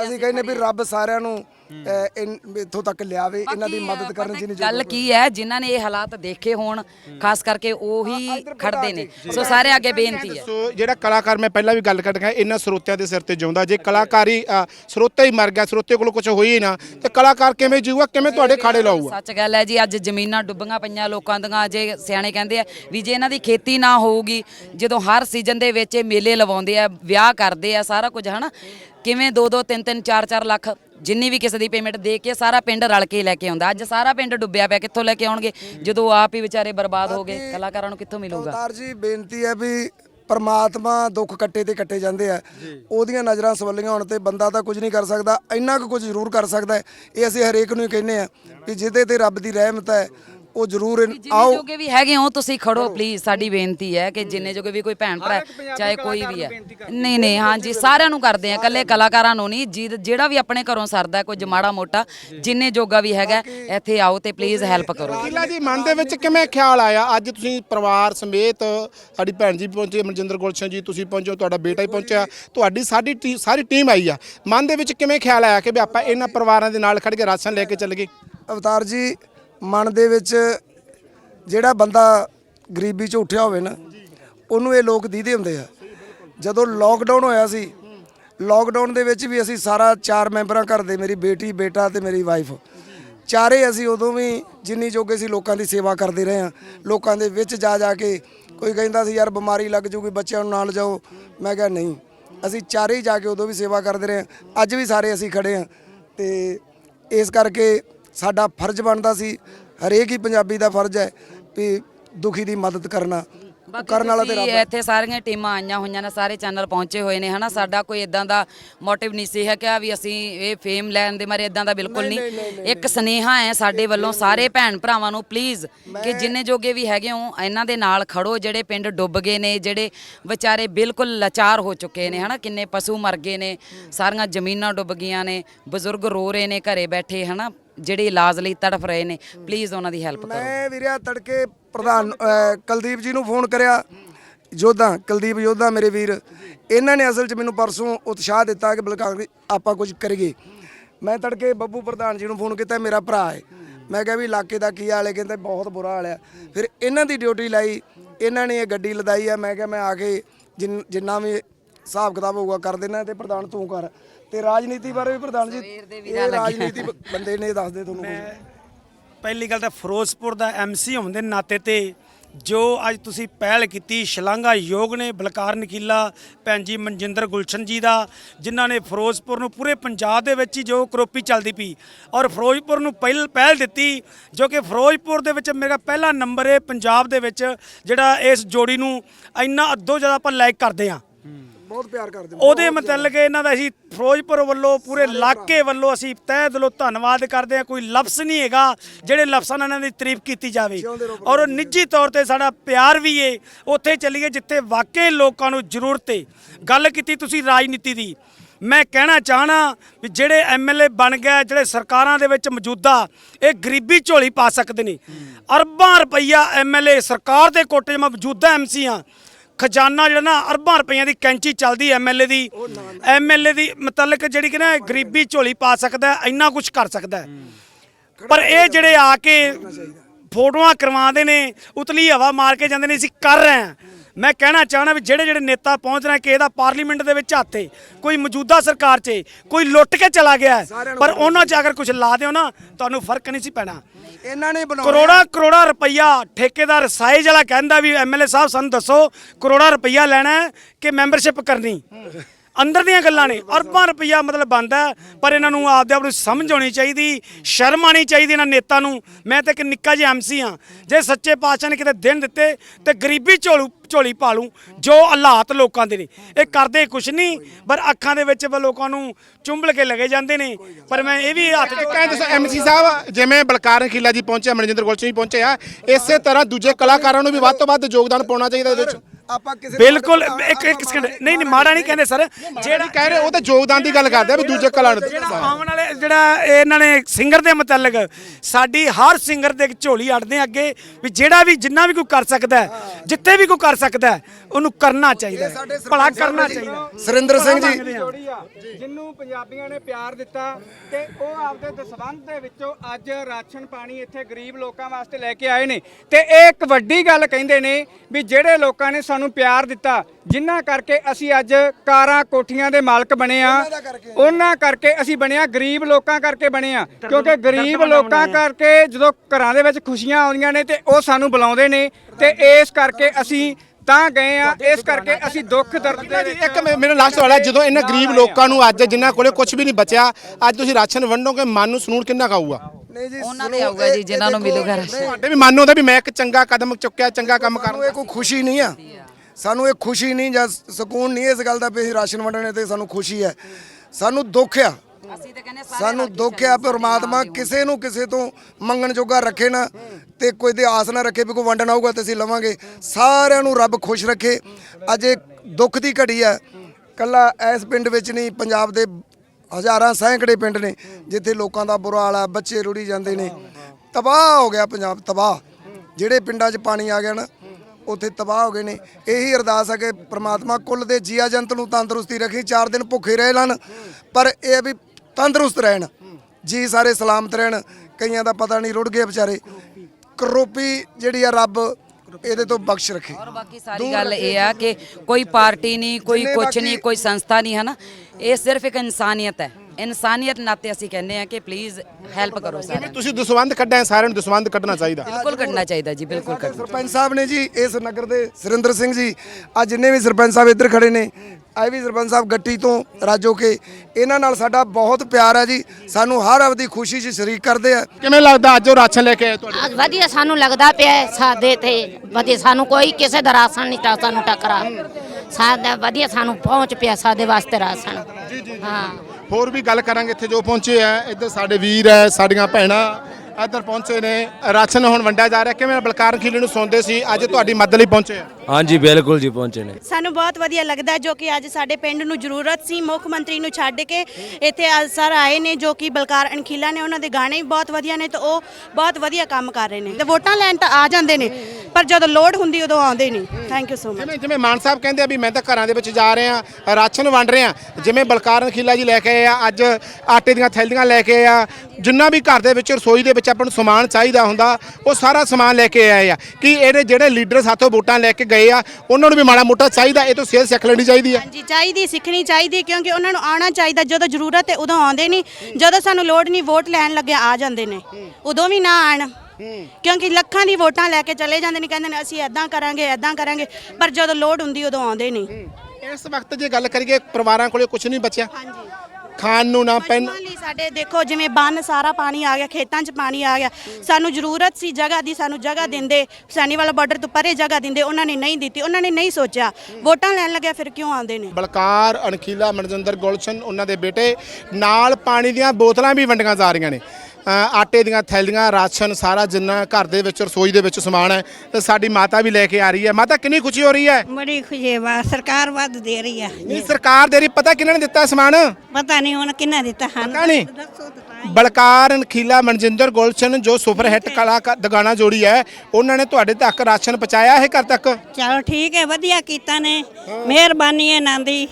ਅਸੀਂ ਕਹਿੰਦੇ ਵੀ ਰੱਬ ਸਾਰਿਆਂ ਨੂੰ ਅਹ, ਇਨ- ਇੱਥੋਂ ਤੱਕ ਲਿਆਵੇ ਇਹਨਾਂ ਦੀ ਮਦਦ ਕਰਨ ਜਿੰਨੀ ਗੱਲ ਕੀ ਹੈ ਜਿਨ੍ਹਾਂ ਨੇ ਇਹ ਹਾਲਾਤ ਦੇਖੇ ਹੋਣ ਖਾਸ ਕਰਕੇ ਉਹੀ ਖੜਦੇ ਨੇ। ਸੋ ਸਾਰੇ ਅੱਗੇ ਬੇਨਤੀ ਹੈ। ਸੋ ਜਿਹੜਾ ਕਲਾਕਾਰ ਮੈਂ ਪਹਿਲਾਂ ਵੀ ਗੱਲ ਕਰ ਰਿਹਾ ਇਹਨਾਂ ਸਰੋਤਿਆਂ ਦੇ ਸਿਰ ਤੇ ਜਿਉਂਦਾ। ਜੇ ਕਲਾਕਾਰੀ ਅ, ਸਰੋਤਾ ਹੀ ਮਰ ਗਿਆ ਸਰੋਤੇ ਕੋਲ ਕੁਝ ਹੋਈ ਹੀ ਨਾ ਤੇ ਕਲਾਕਾਰ ਕਿਵੇਂ ਜੀਊਗਾ ਕਿਵੇਂ ਤੁਹਾਡੇ ਖਾੜੇ ਲਾਊਗਾ? ਸੱਚ ਗੱਲ ਹੈ ਜੀ ਅੱਜ ਜ਼ਮੀਨਾਂ ਡੁੱਬੀਆਂ ਪਈਆਂ ਲੋਕਾਂ ਦੀਆਂ ਜੇ ਸਿਆਣੇ ਕਹਿੰਦੇ ਆ ਵੀ ਜੇ ਇਹਨਾਂ ਦੀ ਖੇਤੀ ਨਾ ਹੋਊਗੀ ਜਦੋਂ ਹਰ ਸੀਜ਼ਨ ਦੇ ਵਿੱਚ ਇਹ ਮੇਲੇ ਲਵਾਉਂਦੇ ਆ ਵਿਆਹ ਕਰਦੇ ਆ ਸਾਰਾ ਕੁਝ ਹਨਾ? ਕਿਵੇਂ 2 2 3 3 4 4 ਲੱਖ ਜਿੰਨੀ ਵੀ ਕਿਸੇ ਦੀ ਪੇਮੈਂਟ ਦੇ ਕੇ ਸਾਰਾ ਪਿੰਡ ਰਲ ਕੇ ਲੈ ਕੇ ਆਉਂਦਾ। ਅੱਜ ਸਾਰਾ ਪਿੰਡ ਡੁੱਬਿਆ ਪਿਆ ਕਿੱਥੋਂ ਲੈ ਕੇ ਆਉਣਗੇ? ਜਦੋਂ ਆਪ ਹੀ ਵਿਚਾਰੇ ਬਰਬਾਦ ਹੋ ਗਏ ਕਲਾਕਾਰਾਂ ਨੂੰ ਕਿੱਥੋਂ ਮਿਲੂਗਾ? ਅਵਤਾਰ ਜੀ ਬੇਨਤੀ ਹੈ ਵੀ ਪਰਮਾਤਮਾ ਦੁੱਖ ਕੱਟੇ ਤੇ ਕੱਟੇ ਜਾਂਦੇ ਆ। ਉਹਦੀਆਂ ਨਜ਼ਰਾਂ ਸਵੱਲੀਆਂ ਹੋਣ ਤੇ ਬੰਦਾ ਤਾਂ ਕੁਝ ਨਹੀਂ ਕਰ ਸਕਦਾ ਇੰਨਾ ਕੁ ਕੁਝ ਜ਼ਰੂਰ ਕਰ ਸਕਦਾ ਹੈ। ਇਹ ਅਸੀਂ ਹਰੇਕ ਨੂੰ ਹੀ ਕਹਿੰਦੇ ਆ ਕਿ ਜਿਹਦੇ ਤੇ ਰੱਬ ਦੀ ਰਹਿਮਤ ਹੈ ਉਹ ਜ਼ਰੂਰ ਇਨ- ਜਿੰਨੇ ਆਓ। ਜੋਗੇ ਵੀ ਹੈਗੇ ਹੋ ਤੁਸੀਂ ਖੜੋ ਪਲੀਜ਼ ਸਾਡੀ ਬੇਨਤੀ ਹੈ ਕਿ ਜਿੰਨੇ ਜੋਗੇ ਵੀ ਕੋਈ ਭੈਣ ਭਰਾ ਚਾਹੇ ਕੋਈ ਵੀ ਹੈ। ਨਹੀਂ ਨਹੀਂ ਹਾਂਜੀ ਸਾਰਿਆਂ ਨੂੰ ਕਰਦੇ ਆ ਇਕੱਲੇ ਕਲਾਕਾਰਾਂ ਨੂੰ ਨਹੀਂ ਜਿਹਦ- ਜਿਹੜਾ ਵੀ ਆਪਣੇ ਘਰੋਂ ਸਰਦਾ ਹੈ, ਕੁਝ ਮਾੜਾ ਮੋਟਾ ਜਿੰਨੇ ਜੋਗਾ ਵੀ ਹੈਗਾ ਇੱਥੇ ਆਓ ਤੇ ਪਲੀਜ਼ ਹੈਲਪ ਕਰੋ। ਕਿਲਾ ਜੀ ਮਨ ਦੇ ਵਿੱਚ ਕਿਵੇਂ ਖਿਆਲ ਆਇਆ? ਅੱਜ ਤੁਸੀਂ ਪਰਿਵਾਰ ਸਮੇਤ ਸਾਡੀ ਭੈਣ ਜੀ ਪਹੁੰਚੇ ਮਨਜਿੰਦਰ ਗੁਲਸ਼ਨ ਜੀ ਤੁਸੀਂ ਪਹੁੰਚੋ ਤੁਹਾਡਾ ਬੇਟਾ ਹੀ ਪਹੁੰਚਿਆ ਤੁਹਾਡੀ ਸਾਡੀ ਟੀ- ਸਾਰੀ ਟੀਮ ਆਈ ਆ। ਮਨ ਦੇ ਵਿੱਚ ਕਿਵੇਂ ਖਿਆਲ ਆਇਆ ਕਿ ਵੀ ਆਪਾਂ ਇਹਨਾਂ ਪਰਿਵਾਰਾਂ ਦੇ ਨਾਲ ਖੜ ਕੇ ਰਾਸ਼ਨ ਲੈ ਕੇ ਚੱਲ ਗਏ ਅਵਤਾਰ ਜੀ ਮਨ ਦੇ ਵਿੱਚ ਜਿਹੜਾ ਬੰਦਾ ਗਰੀਬੀ 'ਚ ਉੱਠਿਆ ਹੋਵੇ ਨਾ, ਉਹਨੂੰ ਇਹ ਲੋਕ ਦੀਦੇ ਹੁੰਦੇ ਆ। ਜਦੋਂ ਲੋਕਡਾਊਨ ਹੋਇਆ ਸੀ ਲੋਕਡਾਊਨ ਦੇ ਵਿੱਚ ਵੀ ਅਸੀਂ ਸਾਰਾ ਚਾਰ ਮੈਂਬਰਾਂ ਘਰ ਦੇ, ਮੇਰੀ ਬੇਟੀ, ਬੇਟਾ ਤੇ ਮੇਰੀ ਵਾਈਫ ਚਾਰੇ ਅਸੀਂ ਉਦੋਂ ਵੀ ਜਿੰਨੀ ਜੋਗੇ ਸੀ ਲੋਕਾਂ ਦੀ ਸੇਵਾ ਕਰਦੇ ਰਹੇ ਆ ਲੋਕਾਂ ਦੇ ਵਿੱਚ ਜਾ ਜਾ ਕੇ ਕੋਈ ਕਹਿੰਦਾ ਸੀ, ਯਾਰ ਬਿਮਾਰੀ ਲੱਗ ਜੂਗੀ, ਬੱਚਿਆਂ ਨੂੰ ਨਾਲ ਜਾਓ। ਮੈਂ ਕਿਹਾ, ਨਹੀਂ। ਅਸੀਂ ਚਾਰੇ ਹੀ ਜਾ ਕੇ ਉਦੋਂ ਵੀ ਸੇਵਾ ਕਰਦੇ ਰਹੇ ਆ ਅੱਜ ਵੀ ਸਾਰੇ ਅਸੀਂ ਖੜੇ ਆ ਤੇ ਇਸ ਕਰਕੇ ਸਾਡਾ ਫਰਜ਼ ਬਣਦਾ ਸੀ ਹਰੇਕ ਹੀ ਪੰਜਾਬੀ ਦਾ ਫਰਜ਼ ਹੈ ਵੀ ਦੁਖੀ ਦੀ ਮਦਦ ਕਰਨਾ। ਕਰਨ ਵਾਲਾ ਤੇ ਰੱਬ ਹੈ। ਇੱਥੇ ਸਾਰੀਆਂ ਟੀਮਾਂ ਆਈਆਂ ਹੋਈਆਂ ਨੇ ਸਾਰੇ ਚੈਨਲ ਪਹੁੰਚੇ ਹੋਏ ਨੇ ਹਨਾ? ਸਾਡਾ ਕੋਈ ਇਦਾਂ ਦਾ ਮੋਟਿਵ ਨਹੀਂ ਸੀ ਹੈ ਕਿ ਵੀ ਅਸੀਂ ਇਹ ਫੇਮ ਲੈਣ ਦੇ ਮਾਰੇ ਇਦਾਂ ਦਾ ਬਿਲਕੁਲ ਨਹੀਂ ਇੱਕ ਸਨੇਹਾ ਹੈ ਸਾਡੇ ਵੱਲੋਂ ਸਾਰੇ ਭੈਣ ਭਰਾਵਾਂ ਨੂੰ ਪਲੀਜ਼ ਕਿ ਜਿੰਨੇ ਜੋਗੇ ਵੀ ਹੈਗੇ ਹੋ ਇਹਨਾਂ ਦੇ ਨਾਲ ਖੜੋ ਜਿਹੜੇ ਪਿੰਡ ਡੁੱਬ ਗਏ ਨੇ ਜਿਹੜੇ ਵਿਚਾਰੇ ਬਿਲਕੁਲ ਲਾਚਾਰ ਹੋ ਚੁੱਕੇ ਨੇ ਹਨਾ? ਕਿੰਨੇ ਪਸ਼ੂ ਮਰ ਗਏ ਨੇ ਸਾਰੀਆਂ ਜ਼ਮੀਨਾਂ ਡੁੱਬ ਗਈਆਂ ਨੇ ਬਜ਼ੁਰਗ ਰੋ ਰਹੇ ਨੇ ਘਰੇ ਬੈਠੇ ਹਨਾ? ਜਿਹੜੇ ਇਲਾਜ ਲਈ ਤੜਫ ਰਹੇ ਨੇ ਪਲੀਜ਼ ਉਹਨਾਂ ਦੀ ਹੈਲਪ ਕਰੋ। ਮੈਂ ਵੀਰਿਆ ਤੜਕੇ ਪ੍ਰਧਾਨ ਅਹ, ਕੁਲਦੀਪ ਜੀ ਨੂੰ ਫੋਨ ਕਰਿਆ। ਯੋਧਾ ਕੁਲਦੀਪ ਯੋਧਾ ਮੇਰੇ ਵੀਰ ਇਹਨਾਂ ਨੇ ਅਸਲ 'ਚ ਮੈਨੂੰ ਪਰਸੋਂ ਉਤਸ਼ਾਹ ਦਿੱਤਾ ਕਿ ਬਲਕਾਰ ਆਪਾਂ ਕੁਝ ਕਰੀਏ। ਮੈਂ ਤੜਕੇ ਬੱਬੂ ਪ੍ਰਧਾਨ ਜੀ ਨੂੰ ਫੋਨ ਕੀਤਾ ਮੇਰਾ ਭਰਾ ਹੈ। ਮੈਂ ਕਿਹਾ ਵੀ ਇਲਾਕੇ ਦਾ ਕੀ ਹਾਲ ਹੈ ਕਹਿੰਦੇ ਬਹੁਤ ਬੁਰਾ ਹਾਲ ਹੈ। ਫਿਰ ਇਹਨਾਂ ਦੀ ਡਿਊਟੀ ਲਾਈ ਇਹਨਾਂ ਨੇ ਇਹ ਗੱਡੀ ਲਦਾਈ ਹੈ। ਮੈਂ ਕਿਹਾ ਮੈਂ ਆ ਕੇ ਜਿੰਨ- ਜਿੰਨਾ ਵੀ ਹਿਸਾਬ ਕਿਤਾਬ ਹੋਊਗਾ ਕਰ ਦੇਣਾ ਤੇ ਪ੍ਰਧਾਨ ਤੂੰ ਕਰ। ਤੇ ਰਾਜਨੀਤੀ ਬਾਰੇ ਵੀ ਪ੍ਰਧਾਨ ਜੀ ਇਹ ਰਾਜਨੀਤੀ ਬੰਦੇ ਨੇ ਦੱਸ ਦੇ ਤੁਹਾਨੂੰ ਕੁਝ। ਪਹਿਲੀ ਗੱਲ ਤਾਂ ਫਿਰੋਜ਼ਪੁਰ ਦਾ ਐਮਸੀ ਹੋਣ ਦੇ ਨਾਤੇ ਤੇ ਜੋ ਅੱਜ ਤੁਸੀਂ ਪਹਿਲ ਕੀਤੀ ਸ਼ਲਾਘਾ ਯੋਗ ਨੇ ਬਲਕਾਰ ਨਕੀਲਾ ਭੈਣ ਜੀ ਮਨਜਿੰਦਰ ਗੁਲਸ਼ਨ ਜੀ ਦਾ ਜਿਨ੍ਹਾਂ ਨੇ ਫਿਰੋਜ਼ਪੁਰ ਨੂੰ ਪੂਰੇ ਪੰਜਾਬ ਦੇ ਵਿੱਚ ਹੀ ਜੋ ਕਰੋਪੀ ਚੱਲਦੀ ਪਈ ਔਰ ਫਿਰੋਜ਼ਪੁਰ ਨੂੰ ਪਹਿਲ ਪਹਿਲ ਦਿੱਤੀ ਜੋ ਕਿ ਫਿਰੋਜ਼ਪੁਰ ਦੇ ਵਿੱਚ ਮੇਰਾ ਪਹਿਲਾ ਨੰਬਰ ਹੈ ਪੰਜਾਬ ਦੇ ਵਿੱਚ ਜਿਹੜਾ ਇਸ ਜੋੜੀ ਨੂੰ ਇੰਨਾ ਅੱਧੋ ਜ਼ਿਆਦਾ ਆਪਾਂ ਲਾਈਕ ਕਰਦੇ ਹਾਂ ਬਹੁਤ ਪਿਆਰ ਕਰਦੇ ਉਹਦੇ ਮਤਲਬ ਕਿ ਇਹਨਾਂ ਦਾ ਅਸੀਂ ਫਿਰੋਜ਼ਪੁਰ ਵੱਲੋਂ ਪੂਰੇ ਇਲਾਕੇ ਵੱਲੋਂ ਅਸੀਂ ਤਹਿ ਦਿਲੋਂ ਧੰਨਵਾਦ ਕਰਦੇ ਹਾਂ। ਕੋਈ ਲਫ਼ਜ਼ ਨਹੀਂ ਹੈਗਾ ਜਿਹੜੇ ਲਫ਼ਜ਼ਾਂ ਨਾਲ ਇਹਨਾਂ ਦੀ ਤਾਰੀਫ ਕੀਤੀ ਜਾਵੇ। ਔਰ ਉਹ ਨਿੱਜੀ ਤੌਰ ਤੇ ਸਾਡਾ ਪਿਆਰ ਵੀ ਏ ਉੱਥੇ ਚੱਲੀਏ ਜਿੱਥੇ ਵਾਕਈ ਲੋਕਾਂ ਨੂੰ ਜ਼ਰੂਰਤ ਏ। ਗੱਲ ਕੀਤੀ ਤੁਸੀਂ ਰਾਜਨੀਤੀ ਦੀ। ਮੈਂ ਕਹਿਣਾ ਚਾਹਣਾ ਵੀ ਜਿਹੜੇ ਐਮਐਲਏ ਬਣ ਗਏ ਜਿਹੜੇ ਸਰਕਾਰਾਂ ਦੇ ਵਿੱਚ ਮੌਜੂਦਾ ਇਹ ਗਰੀਬੀ ਝੋਲੀ ਪਾ ਸਕਦੇ ਨੇ। ਅਰਬਾਂ ਰੁਪਈਆ ਐਮਐਲਏ ਸਰਕਾਰ ਦੇ ਕੋਟੇ 'ਚ ਮੈਂ ਮੌਜੂਦਾ ਐਮਸੀ ਆ। ਖਜ਼ਾਨਾ ਜਿਹੜਾ ਨਾ ਅਰਬਾਂ ਰੁਪਈਆਂ ਦੀ ਕੈਂਚੀ ਚੱਲਦੀ ਐਮਐਲਏ ਦੀ। ਐਮਐਲਏ ਦੀ ਮਤਲਬ ਜਿਹੜੀ ਕਿ ਨਾ ਗਰੀਬੀ ਝੋਲੀ ਪਾ ਸਕਦਾ ਹੈ, ਇੰਨਾ ਕੁਝ ਕਰ ਸਕਦਾ। ਹੈ। ਪਰ ਇਹ ਜਿਹੜੇ ਆ ਕੇ ਫੋਟੋਆਂ ਕਰਵਾਉਂਦੇ ਨੇ ਉਤਲੀ ਹਵਾ ਮਾਰ ਕੇ ਜਾਂਦੇ ਨੇ ਅਸੀਂ ਕਰ ਰਹੇ ਹਾਂ। ਮੈਂ ਕਹਿਣਾ ਚਾਹਣਾ ਵੀ ਜਿਹੜੇ ਜਿਹੜੇ ਨੇਤਾ ਪਹੁੰਚ ਰਹੇ ਕਿ ਇਹਦਾ ਪਾਰਲੀਮੈਂਟ ਦੇ ਵਿੱਚ ਹੱਥੇ ਕੋਈ ਮੌਜੂਦਾ ਸਰਕਾਰ 'ਚ ਕੋਈ ਲੁੱਟ ਕੇ ਚਲਾ ਗਿਆ ਹੈ, ਪਰ ਉਹਨਾਂ 'ਚ ਅਗਰ ਕੁਝ ਲਾ ਦਿਓ ਨਾ ਤੁਹਾਨੂੰ ਫ਼ਰਕ ਨਹੀਂ ਸੀ ਪੈਣਾ। ਇਹਨਾਂ ਨੇ ਬਣਾਉਣਾ। ਕਰੋੜਾ ਕਰੋੜਾ ਰੁਪਈਆ ਠੇਕੇਦਾਰ ਸਾਈਜ਼ ਵਾਲਾ ਕਹਿੰਦਾ ਵੀ ਐਮਐਲਏ ਸਾਹਿਬ ਸਾਨੂੰ ਦੱਸੋ ਕਰੋੜਾ ਰੁਪਈਆ ਲੈਣਾ ਹੈ ਕਿ ਮੈਂਬਰਸ਼ਿਪ ਕਰਨੀ। ਅੰਦਰ ਦੀਆਂ ਗੱਲਾਂ ਨੇ। ਅਰਬਾਂ ਰੁਪਈਆ ਮਤਲਬ ਬੰਦਾ ਪਰ ਇਹਨਾਂ ਨੂੰ ਆਪਦੇ ਆਪ ਨੂੰ ਸਮਝ ਆਉਣੀ ਚਾਹੀਦੀ, ਸ਼ਰਮ ਆਣੀ ਚਾਹੀਦੀ ਇਹਨਾਂ ਨੇਤਾ ਨੂੰ। ਮੈਂ ਤਾਂ ਇੱਕ ਨਿੱਕਾ ਜਿਹਾ ਐਮਸੀ ਹਾਂ। ਜੇ ਸੱਚੇ ਪਾਤਸ਼ਾਹ ਨੇ ਕਿਤੇ ਦਿਨ ਦਿੱਤੇ, ਤੇ ਗਰੀਬੀ ਝੋਲੂ, ਝੋਲੀ ਪਾਲੂ ਜੋ ਹਾਲਾਤ ਲੋਕਾਂ ਦੇ ਨੇ। ਇਹ ਕਰਦੇ ਕੁਛ ਨਹੀਂ, ਪਰ ਅੱਖਾਂ ਦੇ ਵਿੱਚ ਲੋਕਾਂ ਨੂੰ ਚੁੰਬਲ ਕੇ ਲਗੇ ਜਾਂਦੇ ਨੇ। ਪਰ ਮੈਂ ਇਹ ਵੀ ਹੱਥ ਇੱਕ ਕਹਿੰਦੇ ਐਮਸੀ ਸਾਹਿਬ, ਜਿਵੇਂ ਬਲਕਾਰ ਖੀਲਾ ਜੀ ਪਹੁੰਚਿਆ, ਮਨਜਿੰਦਰ ਗੁਲਸ਼ਨ ਜੀ ਪਹੁੰਚੇ ਇਸੇ ਤਰ੍ਹਾਂ ਦੂਜੇ ਕਲਾਕਾਰਾਂ ਨੂੰ ਵੀ ਵੱਧ ਤੋਂ ਵੱਧ ਯੋਗਦਾਨ ਪਾਉਣਾ ਚਾਹੀਦਾ ਇਹਦੇ ਵਿੱਚ। ਆਪਾਂ ਕਿਸੇ ਬਿਲਕੁਲ ਇੱਕ ਇੱਕ ਸਕਿੰਟ ਨਹੀਂ ਨਹੀਂ ਮਾੜਾ ਨਹੀਂ ਕਹਿੰਦੇ ਸਰ। ਜਿਹੜਾ ਕਹਿ ਰਹੇ ਉਹ ਤਾਂ ਯੋਗਦਾਨ ਦੀ ਗੱਲ ਕਰਦੇ ਆ ਵੀ ਦੂਜੇ ਕਲਾ ਜਿਹੜਾ ਆਉਣ ਵਾਲੇ ਜਿਹੜਾ ਇਹਨਾਂ ਨੇ ਸਿੰਗਰ ਦੇ ਮੁਤਲਕ ਸਾਡੀ ਹਰ ਸਿੰਗਰ ਦੇ ਝੋਲੀ ਅੜਦੇ ਅੱਗੇ ਵੀ ਜਿਹੜਾ ਵੀ ਜਿੰਨਾ ਵੀ ਕੋਈ ਕਰ ਸਕਦਾ ਜਿੱਥੇ ਵੀ ਕੋਈ ਕਰ ਸਕਦਾ ਉਹਨੂੰ ਕਰਨਾ ਚਾਹੀਦਾ ਹੈ। ਭਲਾ ਕਰਨਾ ਚਾਹੀਦਾ ਹੈ। ਸੁਰਿੰਦਰ ਸਿੰਘ ਜੀ। ਜੋੜੀ ਆ ਜਿਹਨੂੰ ਪੰਜਾਬੀਆਂ ਨੇ ਪਿਆਰ ਦਿੱਤਾ ਤੇ ਉਹ ਆਪਦੇ ਦਸਵੰਧ ਦੇ ਵਿੱਚੋਂ ਅੱਜ ਰਾਸ਼ਨ ਪਾਣੀ ਇੱਥੇ ਗਰੀਬ ਲੋਕਾਂ ਵਾਸਤੇ ਲੈ ਕੇ ਆਏ ਨੇ। ਤੇ ਇਹ ਇੱਕ ਵੱਡੀ ਗੱਲ ਕਹਿੰਦੇ ਨੇ ਵੀ ਜਿਹੜੇ ਲੋਕਾਂ ਨੇ ਸਾਨੂੰ ਪਿਆਰ ਦਿੱਤਾ ਜਿਨ੍ਹਾਂ ਕਰਕੇ ਅਸੀਂ ਅੱਜ ਕਾਰਾਂ ਕੋਠੀਆਂ ਦੇ ਮਾਲਕ ਬਣੇ ਆ ਉਹਨਾਂ ਕਰਕੇ। ਅਸੀਂ ਬਣਿਆ ਗਰੀਬ ਲੋਕਾਂ ਕਰਕੇ ਬਣੇ ਆ ਕਿਉਂਕਿ ਗਰੀਬ ਲੋਕਾਂ ਕਰਕੇ ਜਦੋਂ ਘਰਾਂ ਦੇ ਵਿੱਚ ਖੁਸ਼ੀਆਂ ਆਉਂਦੀਆਂ ਨੇ ਤੇ ਉਹ ਸਾਨੂੰ ਬੁਲਾਉਂਦੇ ਨੇ ਤੇ ਇਸ ਕਰਕੇ ਅਸੀਂ ਤਾਂ ਗਏ ਆ ਇਸ ਕਰਕੇ ਅਸੀਂ ਦੁੱਖ ਦਰਦ ਦੇ ਵਿੱਚ ਇੱਕ ਮੇ- ਮੇਰਾ ਲਾਸਟ ਵਾਲਾ ਜਦੋਂ ਇਹਨਾਂ ਗਰੀਬ ਲੋਕਾਂ ਨੂੰ ਅੱਜ ਜਿਨ੍ਹਾਂ ਕੋਲੇ ਕੁਝ ਵੀ ਨਹੀਂ ਬਚਿਆ ਅੱਜ ਤੁਸੀਂ ਰਾਸ਼ਨ ਵੰਡੋਗੇ ਮਨ ਨੂੰ ਸਨੂਰ ਕਿੰਨਾ ਖਾਊਗਾ ਨਹੀਂ ਜੀ ਉਹਨਾਂ ਦੇ ਆਊਗਾ ਇਹ- ਜੀ, ਇਹ ਜਿਨ੍ਹਾਂ ਨੂੰ ਮਿਲੂਗਾ ਨਹੀਂ, ਤੁਹਾਡੇ ਵੀ ਮਨ ਹੁੰਦਾ ਵੀ ਮੈਂ ਇੱਕ ਚੰਗਾ ਕਦਮ ਚੁੱਕਿਆ ਚੰਗਾ ਕੰਮ ਸਾਨੂੰ ਕਰ ਇਹ ਕੋਈ ਖੁਸ਼ੀ ਨਹੀਂ ਆ। ਸਾਨੂੰ ਇਹ ਖੁਸ਼ੀ ਨਹੀਂ ਜਾਂ ਸਕੂਨ ਨਹੀਂ ਇਸ ਗੱਲ ਦਾ ਵੀ ਅਸੀਂ ਰਾਸ਼ਨ ਵੰਡਣੇ ਤੇ ਸਾਨੂੰ ਖੁਸ਼ੀ ਹੈ। ਸਾਨੂੰ ਦੁੱਖ ਆ। ਅਸੀਂ ਤਾਂ ਕਹਿੰਦੇ ਸਾਰੇ ਸਾਨੂੰ ਦੁੱਖ ਆ ਪਰਮਾਤਮਾ ਕਿਸੇ ਨੂੰ ਕਿਸੇ ਤੋਂ ਮੰਗਣ ਜੋਗਾ ਰੱਖੇ ਨਾ। ਤੇ ਕੋਈ ਦੇ ਆਸ ਨਾ ਰੱਖੇ ਵੀ ਕੋਈ ਵੰਡਣ ਆਊਗਾ ਤੇ ਅਸੀਂ ਲਵਾਂਗੇ। ਸਾਰਿਆਂ ਨੂੰ ਰੱਬ ਖੁਸ਼ ਰੱਖੇ। ਅੱਜ ਇਹ ਦੁੱਖ ਦੀ ਘੜੀ ਹੈ। ਕੱਲਾ ਇਸ ਪਿੰਡ ਵਿੱਚ ਨਹੀਂ, ਪੰਜਾਬ ਦੇ ਹਜ਼ਾਰਾਂ ਸੈਂਕੜੇ ਪਿੰਡ ਨੇ, ਜਿੱਥੇ ਲੋਕਾਂ ਦਾ ਬੁਰਾ ਹਾਲ ਹੈ, ਬੱਚੇ ਰੁੜੀ ਜਾਂਦੇ ਨੇ। ਤਬਾਹ ਹੋ ਗਿਆ ਪੰਜਾਬ, ਤਬਾਹ। ਜਿਹੜੇ ਪਿੰਡਾਂ 'ਚ ਪਾਣੀ ਆ ਗਿਆ ਨਾ, ਉੱਥੇ ਤਬਾਹ ਹੋ ਗਏ ਨੇ। ਇਹੀ ਅਰਦਾਸ ਹੈ ਕਿ ਪ੍ਰਮਾਤਮਾ ਕੁੱਲ ਦੇ ਜੀਆ ਜੰਤ ਨੂੰ ਤੰਦਰੁਸਤੀ ਰੱਖੀ, ਚਾਰ ਦਿਨ ਭੁੱਖੇ ਰਹਿ ਲੈਣ। ਪਰ ਇਹ ਵੀ ਤੰਦਰੁਸਤ ਰਹਿਣ। ਜੀ ਸਾਰੇ ਸਲਾਮਤ ਰਹਿਣ। ਕਈਆਂ ਦਾ ਪਤਾ ਨਹੀਂ ਰੁੜ ਗਏ ਵਿਚਾਰੇ। ਕਰੋਪੀ ਜਿਹੜੀ ਆ ਰੱਬ ਇਹਦੇ ਤੋਂ ਬਖਸ਼ ਰੱਖੇ। ਔਰ ਬਾਕੀ ਸਾਰੀ ਗੱਲ ਇਹ ਆ ਕਿ ਕੋਈ ਪਾਰਟੀ ਨਹੀਂ ਕੋਈ ਕੁਛ ਨਹੀਂ ਕੋਈ ਸੰਸਥਾ ਨਹੀਂ ਹੈ ਨਾ ਇਹ ਸਿਰਫ ਇੱਕ ਇਨਸਾਨੀਅਤ ਹੈ। ਇਨਸਾਨੀਅਤ ਨਾਤੇ ਅਸੀਂ ਕਹਿੰਦੇ ਆ ਕਿ ਪਲੀਜ਼ ਹੈਲਪ ਕਰੋ ਸਾਰਿਆਂ ਤੁਸੀਂ ਦਸਵੰਦ ਕੱਢਿਆ ਸਾਰਿਆਂ ਨੂੰ ਦਸਵੰਦ ਕੱਢਣਾ ਚਾਹੀਦਾ। ਬਿਲਕੁਲ ਕਰਨਾ ਚਾਹੀਦਾ ਜੀ ਬਿਲਕੁਲ ਕਰਨਾ ਸਰਪੰਚ ਸਾਹਿਬ ਨੇ ਜੀ ਇਸ ਨਗਰ ਦੇ ਸੁਰਿੰਦਰ ਸਿੰਘ ਜੀ ਆ ਜਿੰਨੇ ਵੀ ਸਰਪੰਚ ਸਾਹਿਬ ਇੱਧਰ ਖੜੇ ਨੇ ਆਏ ਵੀ ਸਰਪੰਚ ਸਾਹਿਬ ਗੱਟੀ ਤੋਂ ਰਾਜੋ ਕੇ ਇਹਨਾਂ ਨਾਲ ਸਾਡਾ ਬਹੁਤ ਪਿਆਰ ਹੈ ਜੀ ਸਾਨੂੰ ਹਰ ਆਪਦੀ ਖੁਸ਼ੀ 'ਚ ਸ਼ਰੀਕ ਕਰਦੇ ਆ। ਕਿਵੇਂ ਲੱਗਦਾ ਅੱਜ ਉਹ ਰਾਸ਼ਨ ਲੈ ਕੇ ਆਏ ਤੁਹਾਡੇ? ਅੱਜ ਵਧੀਆ ਸਾਨੂੰ ਲੱਗਦਾ ਪਿਆ ਹੈ ਸਾਡੇ ਤੇ ਵਧੀਆ ਸਾਨੂੰ ਕੋਈ ਕਿਸੇ ਦਾ ਰਾਸ਼ਨ ਨਹੀਂ ਟਾ ਸਾਨੂੰ ਟੱਕਰਾ। ਸਾਡਾ ਵਧੀਆ ਸਾਨੂੰ ਪਹੁੰਚ ਪਿਆ ਸਾਡੇ ਵਾਸਤੇ ਰਾਸ਼ਨ। ਹਾਂ। ਹੋਰ ਵੀ ਗੱਲ ਕਰਾਂਗੇ ਇੱਥੇ ਜੋ ਪਹੁੰਚੇ ਆ। ਇੱਧਰ ਸਾਡੇ ਵੀਰ ਹੈ, ਸਾਡੀਆਂ ਭੈਣਾਂ ਇੱਧਰ ਪਹੁੰਚੇ ਨੇ। ਰਾਸ਼ਨ ਹੁਣ ਵੰਡਿਆ ਜਾ ਰਿਹਾ। ਕਿਵੇਂ ਬਲਕਾਰ ਖੀਲੇ ਨੂੰ ਸੌਂਦੇ ਸੀ, ਅੱਜ ਤੁਹਾਡੀ ਮਦਦ ਲਈ ਪਹੁੰਚੇ ਆ। ਹਾਂਜੀ ਬਿਲਕੁਲ ਜੀ ਪਹੁੰਚੇ ਨੇ। ਸਾਨੂੰ ਬਹੁਤ ਵਧੀਆ ਲੱਗਦਾ ਜੋ ਕਿ ਅੱਜ ਸਾਡੇ ਪਿੰਡ ਨੂੰ ਜ਼ਰੂਰਤ ਸੀ ਮੁੱਖ ਮੰਤਰੀ ਨੂੰ ਛੱਡ ਕੇ ਇੱਥੇ ਅੱਜ ਸਰ ਆਏ ਨੇ ਜੋ ਕਿ ਬਲਕਾਰ ਅਣਖੀਲਾ ਨੇ ਉਹਨਾਂ ਦੇ ਗਾਣੇ ਵੀ ਬਹੁਤ ਵਧੀਆ ਨੇ ਤੇ ਉਹ ਬਹੁਤ ਵਧੀਆ ਕੰਮ ਕਰ ਰਹੇ ਨੇ। ਤੇ ਵੋਟਾਂ ਲੈਣ ਤਾਂ ਆ ਜਾਂਦੇ ਨੇ ਪਰ ਜਦੋਂ ਲੋੜ ਹੁੰਦੀ ਉਦੋਂ ਆਉਂਦੇ ਨਹੀਂ ਥੈਂਕ ਯੂ ਸੋ ਮਚ ਜਿਵੇਂ ਜਿਵੇਂ ਮਾਨ ਸਾਹਿਬ ਕਹਿੰਦੇ ਆ ਵੀ ਮੈਂ ਤਾਂ ਘਰਾਂ ਦੇ ਵਿੱਚ ਜਾ ਰਿਹਾ ਰਾਸ਼ਨ ਵੰਡ ਰਿਹਾ ਜਿਵੇਂ ਬਲਕਾਰ ਖੀਲਾ ਜੀ ਲੈ ਕੇ ਆਏ ਆ ਅੱਜ ਆਟੇ ਦੀਆਂ ਥੈਲੀਆਂ ਲੈ ਕੇ ਆਏ ਆ ਜਿੰਨਾ ਵੀ ਘਰ ਦੇ ਵਿੱਚ ਰਸੋਈ ਦੇ ਵਿੱਚ ਆਪਾਂ ਨੂੰ ਸਮਾਨ ਚਾਹੀਦਾ ਹੁੰਦਾ ਉਹ ਸਾਰਾ ਸਮਾਨ ਲੈ ਕੇ ਆਏ ਆ ਕਿ ਇਹਦੇ ਜਿਹੜੇ ਲੀਡਰ ਸਾਥੋਂ ਵੋਟਾਂ ਲੈ ਕੇ ਗਏ ਆ ਉਹਨਾਂ ਨੂੰ ਵੀ ਮਾੜਾ ਮੋਟਾ ਚਾਹੀਦਾ ਇਹ ਤੋਂ ਸੇਧ ਸਿੱਖ ਲੈਣੀ ਚਾਹੀਦੀ ਆ। ਹਾਂਜੀ ਚਾਹੀਦੀ ਸਿੱਖਣੀ ਚਾਹੀਦੀ ਕਿਉਂਕਿ ਉਹਨਾਂ ਨੂੰ ਆਉਣਾ ਚਾਹੀਦਾ ਜਦੋਂ ਜ਼ਰੂਰਤ ਹੈ ਉਦੋਂ ਆਉਂਦੇ ਨਹੀਂ ਜਦੋਂ ਸਾਨੂੰ ਲੋੜ ਨਹੀਂ ਵੋਟ ਲੈਣ ਲੱਗਿਆ ਆ ਜਾਂਦੇ ਨੇ ਉਦੋਂ ਵੀ ਨਾ ਆਣ। ਕਿਉਂਕਿ ਲੱਖਾਂ ਦੀ ਵੋਟਾਂ ਲੈ ਕੇ ਚਲੇ ਜਾਂਦੇ ਨੇ ਕਹਿੰਦੇ ਨੇ ਅਸੀਂ ਐਦਾਂ ਕਰਾਂਗੇ ਐਦਾਂ ਕਰਾਂਗੇ ਪਰ ਜਦੋਂ ਲੋੜ ਹੁੰਦੀ ਉਦੋਂ ਆਉਂਦੇ ਨਹੀਂ। ਇਸ ਵਕਤ ਜੇ ਗੱਲ ਕਰੀਏ ਪਰਿਵਾਰਾਂ ਕੋਲੇ ਕੁਝ ਨਹੀਂ ਬਚਿਆ। ਹਾਂਜੀ। ਖਾਣ ਨੂੰ ਨਾ ਪਸ਼ੂਆਂ ਲਈ ਸਾਡੇ ਦੇਖੋ ਜਿਵੇਂ ਬੰਨ ਸਾਰਾ ਪਾਣੀ ਆ ਗਿਆ ਖੇਤਾਂ 'ਚ ਪਾਣੀ ਆ ਗਿਆ ਸਾਨੂੰ ਜ਼ਰੂਰਤ ਸੀ ਜਗ੍ਹਾ ਦੀ ਸਾਨੂੰ ਜਗ੍ਹਾ ਦਿੰਦੇ ਸੈਣੀ ਵਾਲਾ ਬਾਰਡਰ ਤੋਂ ਪਰੇ ਜਗ੍ਹਾ ਦਿੰਦੇ ਉਹਨਾਂ ਨੇ ਨਹੀਂ ਦਿੱਤੀ ਉਹਨਾਂ ਨੇ ਨਹੀਂ ਸੋਚਿਆ। ਵੋਟਾਂ ਲੈਣ ਲੱਗਿਆ ਫਿਰ ਕਿਉਂ ਆਉਂਦੇ ਨੇ? ਬਲਕਾਰ ਅਣਖੀਲਾ ਮਨਜਿੰਦਰ ਗੁਲਸ਼ਨ ਉਹਨਾਂ ਦੇ ਬੇਟੇ ਨਾਲ ਪਾਣੀ ਦੀਆਂ ਬੋਤਲਾਂ ਵੀ ਵੰਡੀਆਂ ਜਾ ਰਹੀਆਂ ਨੇ। ਆਟੇ ਦੀਆਂ ਥੈਲੀਆਂ ਰਾਸ਼ਨ ਸਾਰਾ ਜਿੰਨਾ ਘਰ ਦੇ ਵਿੱਚ ਰਸੋਈ ਦੇ ਵਿੱਚ ਸਮਾਨ ਹੈ ਤੇ ਸਾਡੀ ਮਾਤਾ ਵੀ ਲੈ ਕੇ ਆ ਰਹੀ ਹੈ। ਮਾਤਾ ਕਿੰਨੀ ਖੁਸ਼ੀ ਹੋ ਰਹੀ ਹੈ? ਬੜੀ ਖੁਸ਼ੀ ਹੈ ਵਾ ਸਰਕਾਰ ਵੱਧ ਦੇ ਰਹੀ ਆ ਨਹੀਂ ਸਰਕਾਰ ਦੇ ਰਹੀ ਪਤਾ ਕਿਹਨਾਂ ਨੇ ਦਿੱਤਾ ਸਮਾਨ? ਪਤਾ ਨਹੀਂ ਹੁਣ ਕਿੰਨਾ ਦਿੱਤਾ ਹਨ ਪਤਾ ਨਹੀਂ। ਬਲਕਾਰ ਅਣਖੀਲਾ ਮਨਜਿੰਦਰ ਗੁਲਸ਼ਨ ਜੋ ਸੁਪਰ ਹਿੱਟ ਕਲਾਕਾਰ ਦਗਾਣਾ ਜੋੜੀ ਹੈ ਉਹਨਾਂ ਨੇ ਤੁਹਾਡੇ ਤੱਕ ਰਾਸ਼ਨ ਪਹੁੰਚਾਇਆ ਹੈ ਘਰ ਤੱਕ? ਚਲੋ ਠੀਕ ਹੈ ਵਧੀਆ ਕੀਤਾ ਨੇ। ਮਿਹਰਬਾਨੀ ਹੈ ਇਹਨਾਂ ਦੀ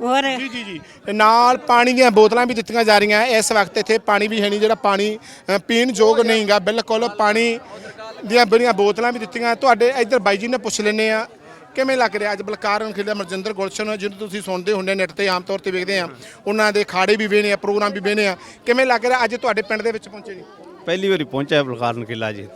ਹੋਰ? ਜੀ ਜੀ ਜੀ। ਤੇ ਨਾਲ ਪਾਣੀ ਦੀਆਂ ਬੋਤਲਾਂ ਵੀ ਦਿੱਤੀਆਂ ਜਾ ਰਹੀਆਂ। ਇਸ ਵਕਤ ਇੱਥੇ ਪਾਣੀ ਵੀ ਹੈ ਨਹੀਂ ਜਿਹੜਾ ਪਾਣੀ ਪੀਣ ਯੋਗ ਨਹੀਂਗਾ ਬਿਲਕੁਲ ਪਾਣੀ ਦੀਆਂ ਬੜੀਆਂ ਬੋਤਲਾਂ ਵੀ ਦਿੱਤੀਆਂ। ਤੁਹਾਡੇ ਇੱਧਰ ਬਾਈ ਜੀ ਨੇ ਪੁੱਛ ਲੈਨੇ ਆ ਕਿਵੇਂ ਲੱਗ ਰਿਹਾ? ਅੱਜ ਬਲਕਾਰ ਖਿਲਾ ਮਰਜਿੰਦਰ ਗੁਲਸ਼ਨ ਜਿਹਨੂੰ ਤੁਸੀਂ ਸੁਣਦੇ ਹੁੰਦੇ ਨੈਟ ਤੇ ਆਮ ਤੌਰ ਤੇ ਵੇਖਦੇ ਆ ਉਹਨਾਂ ਦੇ ਖਾੜੇ ਵੀ ਵੇਨੇ ਆ ਪ੍ਰੋਗਰਾਮ ਵੀ ਵੇਨੇ ਆ। ਕਿਵੇਂ ਲੱਗ ਰਿਹਾ? ਅੱਜ ਤੁਹਾਡੇ ਪਿੰਡ ਦੇ ਵਿੱਚ ਪਹੁੰਚੇ ਜੀ। ਪਹਿਲੀ ਵਾਰੀ ਪਹੁੰਚਿਆ ਬਲਕਾਰਨ ਕਿਲਾ ਜੀ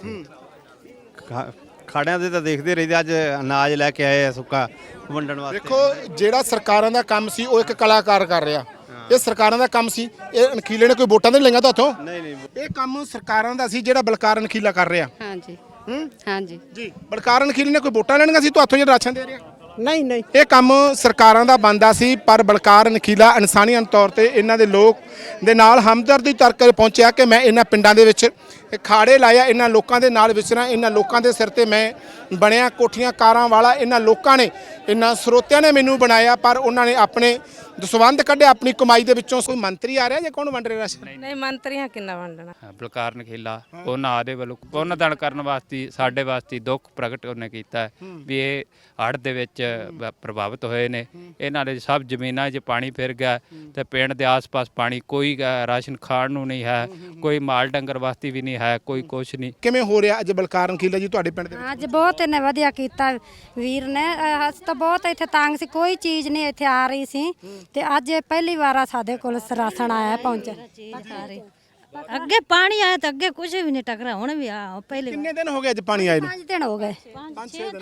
ਇੱਥੇ ਖਾ- ਖਾੜਿਆਂ ਦੇ ਤਾਂ ਦੇਖਦੇ ਰਹਿੰਦੇ ਅੱਜ ਅਨਾਜ ਲੈ ਕੇ ਆਏ ਆ ਸੁੱਕਾ ਵੰਡਣ ਵਾਸਤੇ। ਦੇਖੋ ਜਿਹੜਾ ਸਰਕਾਰਾਂ ਦਾ ਕੰਮ ਸੀ ਉਹ ਇੱਕ ਕਲਾਕਾਰ ਕਰ ਰਿਹਾ। ਇਹ ਸਰਕਾਰਾਂ ਦਾ ਕੰਮ ਸੀ ਇਹ ਅਣਖੀਲੇ ਨੇ ਕੋਈ ਵੋਟਾਂ ਤਾਂ ਨਹੀਂ ਲਈਆਂ ਤੁਹਾਥੋਂ ਨਹੀਂ ਨਹੀਂ। ਇਹ ਕੰਮ ਸਰਕਾਰਾਂ ਦਾ ਸੀ ਜਿਹੜਾ ਬਲਕਾਰ ਅਣਖੀਲਾ ਕਰ ਰਿਹਾ। ਹਾਂਜੀ। ਹੂੰ? ਹਾਂਜੀ। ਜੀ ਬਲਕਾਰ ਅਣਖੀਲੇ ਨੇ ਕੋਈ ਵੋਟਾਂ ਲੈਣੀਆਂ ਸੀ ਤੁਹਾਥੋਂ ਜਿਹੜਾ ਰਾਸ਼ਨ ਦੇ ਰਿਹਾ? ਨਹੀਂ ਨਹੀਂ। ਇਹ ਕੰਮ ਸਰਕਾਰਾਂ ਦਾ ਬੰਦਾ ਸੀ ਪਰ ਬਲਕਾਰ ਨਖੀਲਾ ਇਨਸਾਨੀਅਤ ਤੌਰ ਤੇ ਇਹਨਾਂ ਦੇ ਲੋਕ ਦੇ ਨਾਲ ਹਮਦਰਦੀ ਤਰਕ ਪਹੁੰਚਿਆ ਕਿ ਮੈਂ ਇਹਨਾਂ ਪਿੰਡਾਂ ਦੇ ਵਿੱਚ ਖਾੜੇ ਲਾਇਆ ਇਹਨਾਂ ਲੋਕਾਂ ਦੇ ਨਾਲ ਵਿਚਰਾਂ ਇਹਨਾਂ ਲੋਕਾਂ ਦੇ ਸਿਰ ਤੇ ਮੈਂ ਬਣਿਆ ਕੋਠੀਆਂ ਕਾਰਾਂ ਵਾਲਾ ਇਹਨਾਂ ਲੋਕਾਂ ਨੇ ਇਹਨਾਂ ਸਰੋਤਿਆਂ ਨੇ ਮੈਨੂੰ ਬਣਾਇਆ ਪਰ ਉਹਨਾਂ ਨੇ ਆਪਣੇ ਦਸਵੰਦ ਕੱਢਿਆ ਆਪਣੀ ਕਮਾਈ ਦੇ ਵਿੱਚੋਂ। ਕੋਈ ਮੰਤਰੀ ਆ ਰਿਹਾ ਜਾਂ ਕੌਣ ਵੰਡ ਰਿਹਾ ਰਾਸ਼ਨ ਨਹੀਂ ਮੰਤਰੀਆਂ ਕਿੰਨਾ ਵੰਡਣਾ ਬਲਕਾਰ ਨਖੇਲਾ ਉਹਨਾਂ ਆਦੇ ਵੱਲੋਂ ਪੁੰਨ ਦਾਨ ਕਰਨ ਵਾਸਤੇ ਸਾਡੇ ਵਾਸਤੇ ਦੁੱਖ ਪ੍ਰਗਟ ਉਹਨੇ ਕੀਤਾ ਵੀ ਇਹ ਹੜ੍ਹ ਦੇ ਵਿੱਚ ਪ੍ਰਭਾਵਿਤ ਹੋਏ ਨੇ। ਇਹਨਾਂ ਦੇ ਸਭ ਜ਼ਮੀਨਾਂ 'ਚ ਪਾਣੀ ਫਿਰ ਗਿਆ ਤੇ ਪਿੰਡ ਦੇ ਆਸ-ਪਾਸ ਪਾਣੀ ਕੋਈ ਰਾਸ਼ਨ ਖਾਣ ਨੂੰ ਨਹੀਂ ਹੈ। ਕੋਈ ਮਾਲ ਡੰਗਰ ਵਾਸਤੇ ਵੀ ਨਹੀਂ ਹੈ। ਕੋਈ ਕੁਛ ਨਹੀਂ। ਕਿਵੇਂ ਹੋ ਰਿਹਾ ਅੱਜ ਬਲਕਾਰ ਨਖੀਲਾ ਜੀ ਤੁਹਾਡੇ ਪਿੰਡ ਦੇ ਵਿੱਚ? ਅੱਜ ਬਹੁਤ ਇਹਨੇ ਵਧੀਆ ਕੀਤਾ ਵੀਰ ਨੇ। ਅਹ ਅਸੀਂ ਤਾਂ ਬਹੁਤ ਇੱਥੇ ਤੰਗ ਸੀ ਕੋਈ ਚੀਜ਼ ਨਹੀਂ ਇੱਥੇ ਆ ਰਹੀ ਸੀ। ਤੇ ਅੱਜ ਇਹ ਪਹਿਲੀ ਵਾਰ ਆ ਸਾਡੇ ਕੋਲ ਰਾਸ਼ਨ ਆਇਆ ਪਹੁੰਚਿਆ ਅੱਗੇ ਪਾਣੀ ਆਇਆ ਤਾਂ ਅੱਗੇ ਕੁਝ ਵੀ ਨਹੀਂ ਟਕਰਾ ਹੁਣ ਵੀ ਆ ਪਹਿਲੇ ਕਿੰਨੇ ਦਿਨ ਹੋ ਗਏ ਅੱਜ ਪਾਣੀ ਆਏ ਨੂੰ? ਪੰਜ ਦਿਨ ਹੋ ਗਏ।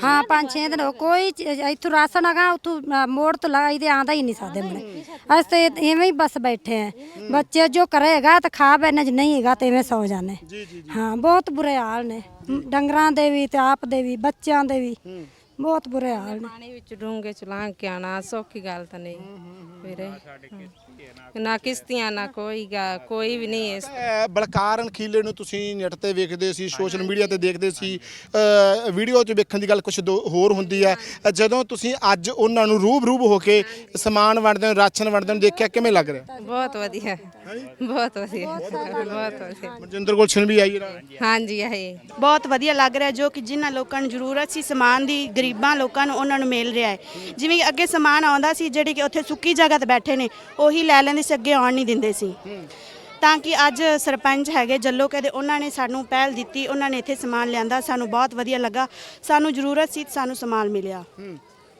ਹਾਂ ਪੰਜ ਛੇ ਦਿਨ ਹੋ ਕੋਈ ਇੱਥੋਂ ਰਾਸ਼ਨ ਹੈਗਾ ਉੱਥੋਂ ਅ, ਮੋੜ ਤੋਂ ਲਾਈ ਦੇ ਆਂਦਾ ਹੀ ਨਹੀਂ ਸਾਡੇ ਮਨੇ ਅਸੀਂ ਤੇ ਇਵੇਂ ਹੀ ਬਸ ਬੈਠੇ ਆ। ਬੱਚੇ ਜੋ ਕਰੇਗਾ ਤਾਂ ਖਾ ਬੈਨੇ ਜੇ ਨਹੀਂ ਹੈਗਾ ਤੇ ਇਵੇਂ ਸੌ ਜਾਣੇ ਹਾਂ ਬਹੁਤ ਬੁਰੇ ਹਾਲ ਨੇ। ਡੰਗਰਾਂ ਦੇ ਵੀ ਤੇ ਆਪ ਦੇ ਵੀ ਬੱਚਿਆਂ ਦੇ ਵੀ। ਬਹੁਤ ਬੁਰੇ ਹਾਲ ਨੇ। ਪਾਣੀ ਵਿੱਚ ਡੂੰਘੇ ਚ ਲੰਘ ਕੇ ਆਣਾ ਸੌਖੀ ਗੱਲ ਤਾਂ ਨਹੀਂ। ਵੀਰੇ। ਨਾ ਕਿਸ਼ਤੀਆਂ ਨਾ ਕੋਈ ਗਾ- ਕੋਈ ਵੀ ਨਹੀਂ ਇਸ ਅਹ ਬਲਕਾਰ ਅਣਖੀਲੇ ਨੂੰ ਤੁਸੀਂ ਨੈਟ ਤੇ ਵੇਖਦੇ ਸੀ ਸੋਸ਼ਲ ਮੀਡੀਆ ਤੇ ਦੇਖਦੇ ਸੀ। ਵੀਡੀਓ 'ਚ ਵੇਖਣ ਦੀ ਗੱਲ ਕੁਝ ਹੋਰ ਹੁੰਦੀ ਅਹ ਜਦੋਂ ਤੁਸੀਂ ਅੱਜ ਉਹਨਾਂ ਨੂੰ ਰੂਬ ਰੂਬ ਹੋ ਕੇ ਸਮਾਨ ਵੰਡਦੇ ਹੋ ਰਾਸ਼ਨ ਵੰਡਦੇ ਹੋ ਦੇਖਿਆ ਕਿਵੇਂ ਲੱਗ ਰਿਹਾ? ਬਹੁਤ ਵਧੀਆ। ਬਹੁਤ ਵਧੀਆ। ਬਹੁਤ ਵਧੀਆ। ਮਨਜਿੰਦਰ ਗੁਲਸ਼ਨ ਵੀ ਆਈ ਨਾਲ ਹਾਂਜੀ ਆਏ ਬਹੁਤ ਵਧੀਆ ਲੱਗ ਰਿਹਾ ਜੋ ਕਿ ਜਿਨ੍ਹਾਂ ਲੋਕਾਂ ਨੂੰ ਜ਼ਰੂਰਤ ਸੀ ਸਮਾਨ ਦੀ ਗਰੀਬਾਂ ਲੋਕਾਂ ਨੂੰ ਉਹਨਾਂ ਨੂੰ ਮਿਲ ਰਿਹਾ ਹੈ। ਜਿਵੇਂ ਅੱਗੇ ਸਮਾਨ ਆਉਂਦਾ ਸੀ ਜਿਹੜੇ ਕਿ ਉੱਥੇ ਸੁੱਕੀ ਜਗ੍ਹਾ ਤੇ ਬੈਠੇ ਨੇ ਉਹੀ ਲੈ ਲੈਂਦੇ ਸੀ ਅੱਗੇ ਆਉਣ ਨਹੀਂ ਦਿੰਦੇ ਸੀ। ਤਾਂ ਕਿ ਅੱਜ ਸਰਪੰਚ ਹੈਗੇ ਜੱਲੋ ਕਹਿੰਦੇ ਉਹਨਾਂ ਨੇ ਸਾਨੂੰ ਪਹਿਲ ਦਿੱਤੀ ਉਹਨਾਂ ਨੇ ਇੱਥੇ ਸਮਾਨ ਲਿਆਂਦਾ ਸਾਨੂੰ ਬਹੁਤ ਵਧੀਆ ਲੱਗਾ ਸਾਨੂੰ ਜ਼ਰੂਰਤ ਸੀ ਸਾਨੂੰ ਸਮਾਨ ਮਿਲਿਆ।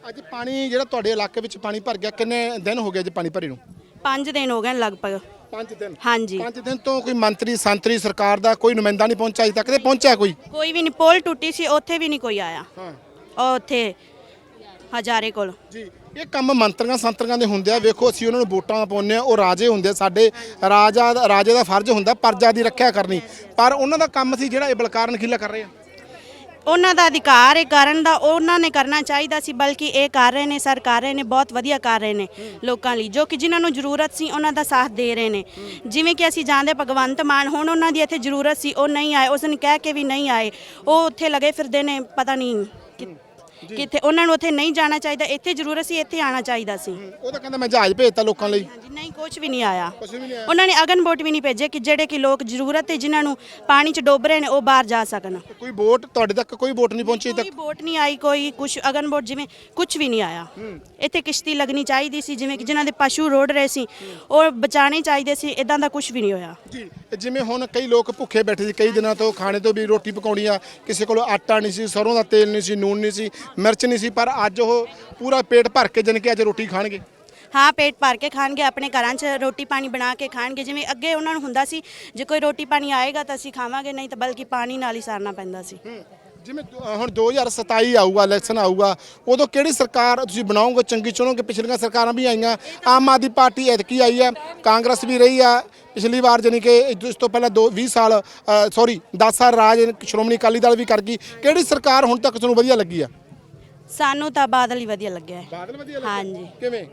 ਅੱਜ ਪਾਣੀ ਜਿਹੜਾ ਤੁਹਾਡੇ ਇਲਾਕੇ ਵਿੱਚ ਪਾਣੀ ਭਰ ਗਿਆ ਕਿੰਨੇ ਦਿਨ ਹੋ ਗਏ ਅੱਜ ਪਾਣੀ ਭਰੇ ਨੂੰ? 5 ਦਿਨ ਹੋ ਗਏ ਲਗਭਗ। 5 ਦਿਨ? ਹਾਂਜੀ। 5 ਦਿਨ ਤੋਂ ਕੋਈ ਮੰਤਰੀ ਸੰਤਰੀ ਸਰਕਾਰ ਦਾ ਕੋਈ ਨੁਮਾਇੰਦਾ ਨਹੀਂ ਪਹੁੰਚਿਆ ਅਜੇ ਤੱਕ ਤੇ ਪਹੁੰਚਿਆ ਕੋਈ? ਕੋਈ ਵੀ ਨਹੀਂ ਪੋਲ ਟੁੱਟੀ ਸੀ ਉੱਥੇ ਵੀ ਨਹੀਂ ਕੋਈ ਆਇਆ। ਹਾਂ। ਉਹ ਉੱਥੇ ਹਜ਼ਾਰੇ ਕੋਲ। ਜੀ। ਇਹ ਕੰਮ ਮੰਤਰੀਆਂ ਸੰਤਰੀਆਂ ਦੇ ਹੁੰਦੇ ਆ। ਵੇਖੋ, ਅਸੀਂ ਉਹਨਾਂ ਨੂੰ ਵੋਟਾਂ ਪਾਉਂਦੇ ਆ ਉਹ ਰਾਜੇ ਹੁੰਦੇ ਸਾਡੇ ਰਾਜਾ ਰਾਜੇ ਦਾ ਫਰਜ਼ ਹੁੰਦਾ ਪਰਜਾ ਦੀ ਰੱਖਿਆ ਕਰਨੀ। ਪਰ ਉਹਨਾਂ ਦਾ ਕੰਮ ਸੀ ਜਿਹੜਾ ਇਹ ਬਲਕਾਰਨ ਖਿਲਾ ਕਰ ਰਹੇ ਆ। ਉਹਨਾਂ ਦਾ ਅਧਿਕਾਰ ਹੈ ਕਰਨ ਦਾ, ਉਹਨਾਂ ਨੇ ਕਰਨਾ ਚਾਹੀਦਾ ਸੀ, ਬਲਕਿ ਇਹ ਕਰ ਰਹੇ ਨੇ, ਸਰ ਕਰ ਰਹੇ ਨੇ, ਬਹੁਤ ਵਧੀਆ ਕਰ ਰਹੇ ਨੇ ਲੋਕਾਂ ਲਈ, ਜੋ ਕਿ ਜਿਨ੍ਹਾਂ ਨੂੰ ਜ਼ਰੂਰਤ ਸੀ, ਉਹਨਾਂ ਦਾ ਸਾਥ ਦੇ ਰਹੇ ਨੇ। ਜਿਵੇਂ ਕਿ ਅਸੀਂ ਜਾਣਦੇ ਭਗਵੰਤ ਮਾਨ ਹੁਣ ਉਹਨਾਂ ਦੀ ਇੱਥੇ ਜ਼ਰੂਰਤ ਸੀ, ਉਹ ਨਹੀਂ ਆਏ, ਉਸ ਨੇ ਕਹਿ ਕੇ ਵੀ ਨਹੀਂ ਆਏ, ਉਹ ਉੱਥੇ ਲਗੇ ਫਿਰਦੇ ਨੇ, ਪਤਾ ਨਹੀਂ ਕਿੱਥੇ ਉਹਨਾਂ ਨੂੰ ਉੱਥੇ ਨਹੀਂ ਜਾਣਾ ਚਾਹੀਦਾ ਇੱਥੇ ਜ਼ਰੂਰਤ ਸੀ ਇੱਥੇ ਆਣਾ ਚਾਹੀਦਾ ਸੀ। ਉਹ ਤਾਂ ਕਹਿੰਦਾ ਮੈਂ ਜਹਾਜ਼ ਭੇਜਤਾ ਲੋਕਾਂ ਲਈ। ਹਾਂਜੀ ਨਹੀਂ ਕੁਝ ਵੀ ਨਹੀਂ ਆਇਆ। ਕੁਛ ਵੀ ਨਹੀਂ ਆਇਆ। ਉਹਨਾਂ ਨੇ ਅਗਨ ਵੋਟ ਵੀ ਨਹੀਂ ਭੇਜੇ ਕਿ ਜਿਹੜੇ ਕਿ ਲੋਕ ਜ਼ਰੂਰਤ ਹੈ ਜਿਨ੍ਹਾਂ ਨੂੰ ਪਾਣੀ 'ਚ ਡੁੱਬ ਰਹੇ ਨੇ ਉਹ ਬਾਹਰ ਜਾ ਸਕਣ। ਕੋਈ ਵੋਟ ਤੁਹਾਡੇ ਤੱਕ ਕੋਈ ਵੋਟ ਨਹੀਂ ਪਹੁੰਚੀ ਕੋਈ ਤੱਕ? ਵੋਟ ਨਹੀਂ ਆਈ ਕੋਈ ਕੁਝ ਅਗਨ ਵੋਟ ਜਿਵੇਂ ਕੁਝ ਵੀ ਨਹੀਂ ਆਇਆ। ਇੱਥੇ ਕਿਸ਼ਤੀ ਲੱਗਣੀ ਚਾਹੀਦੀ ਸੀ ਜਿਵੇਂ ਕਿ ਜਿਨ੍ਹਾਂ ਦੇ ਪਸ਼ੂ ਰੋੜ ਰਹੇ ਸੀ ਉਹ ਬਚਾਣੇ ਚਾਹੀਦੇ ਸੀ ਇਦਾਂ ਦਾ ਕੁਝ ਵੀ ਨਹੀਂ ਹੋਇਆ। ਜੀ ਜਿਵੇਂ ਹੁਣ ਕਈ ਲੋਕ ਭੁੱਖੇ ਬੈਠੇ ਸੀ ਕਈ ਦਿਨਾਂ ਤੋਂ ਖਾਣੇ ਤੋਂ ਵੀ ਰੋਟੀ ਪਕਾਉਣੀ ਆ ਕਿਸੇ ਕੋਲ ਆਟਾ ਨਹੀਂ ਸੀ ਸਰੋਂ ਦਾ ਤੇਲ ਨਹੀਂ ਸੀ ਨੂਨ ਨਹੀਂ ਸੀ ਮਿਰਚ ਨਹੀਂ ਸੀ ਪਰ ਅੱਜ ਉਹ ਪੂਰਾ ਪੇਟ ਭਰ ਕੇ ਜਾਣੀ ਕਿ ਅੱਜ ਰੋਟੀ ਖਾਣਗੇ। ਹਾਂ ਪੇਟ ਭਰ ਕੇ ਖਾਣਗੇ ਆਪਣੇ ਘਰਾਂ 'ਚ ਰੋਟੀ ਪਾਣੀ ਬਣਾ ਕੇ ਖਾਣਗੇ। ਜਿਵੇਂ ਅੱਗੇ ਉਹਨਾਂ ਨੂੰ ਹੁੰਦਾ ਸੀ ਜੇ ਕੋਈ ਰੋਟੀ ਪਾਣੀ ਆਏਗਾ ਤਾਂ ਅਸੀਂ ਖਾਵਾਂਗੇ ਨਹੀਂ ਤਾਂ ਬਲਕਿ ਪਾਣੀ ਨਾਲ ਹੀ ਸਾਰਨਾ ਪੈਂਦਾ ਸੀ। ਜਿਵੇਂ ਅ, ਹੁਣ 2027 ਆਊਗਾ ਇਲੈਕਸ਼ਨ ਆਊਗਾ ਉਦੋਂ ਕਿਹੜੀ ਸਰਕਾਰ ਤੁਸੀਂ ਬਣਾਓਗੇ? ਚੰਗੀ ਚੁਣੋਗੇ? ਪਿਛਲੀਆਂ ਸਰਕਾਰਾਂ ਵੀ ਆਈਆਂ। ਆਮ ਆਦਮੀ ਪਾਰਟੀ ਐਤਕੀ ਆਈ ਆ ਕਾਂਗਰਸ ਵੀ ਰਹੀ ਆ। ਪਿਛਲੀ ਵਾਰ ਜਾਣੀ ਕਿ ਇਸ ਤੋਂ ਪਹਿਲਾਂ 2 20 ਸਾਲ ਸੌਰੀ 10 ਸਾਲ ਰਾਜ ਸ਼੍ਰੋਮਣੀ ਅਕਾਲੀ ਦਲ ਵੀ ਕਰ ਗਈ। ਕਿਹੜੀ ਸਰਕਾਰ ਹੁਣ ਤੱਕ ਤੁਹਾਨੂੰ ਵਧੀਆ ਲੱਗੀ ਆ? ਸਾਨੂੰ ਤਾਂ ਬਾਦਲ ਹੀ ਵਧੀਆ ਲੱਗਿਆ ਹੈ। ਬਾਦਲ ਵਧੀਆ ਹਾਂਜੀ। ਕਿਵੇਂ?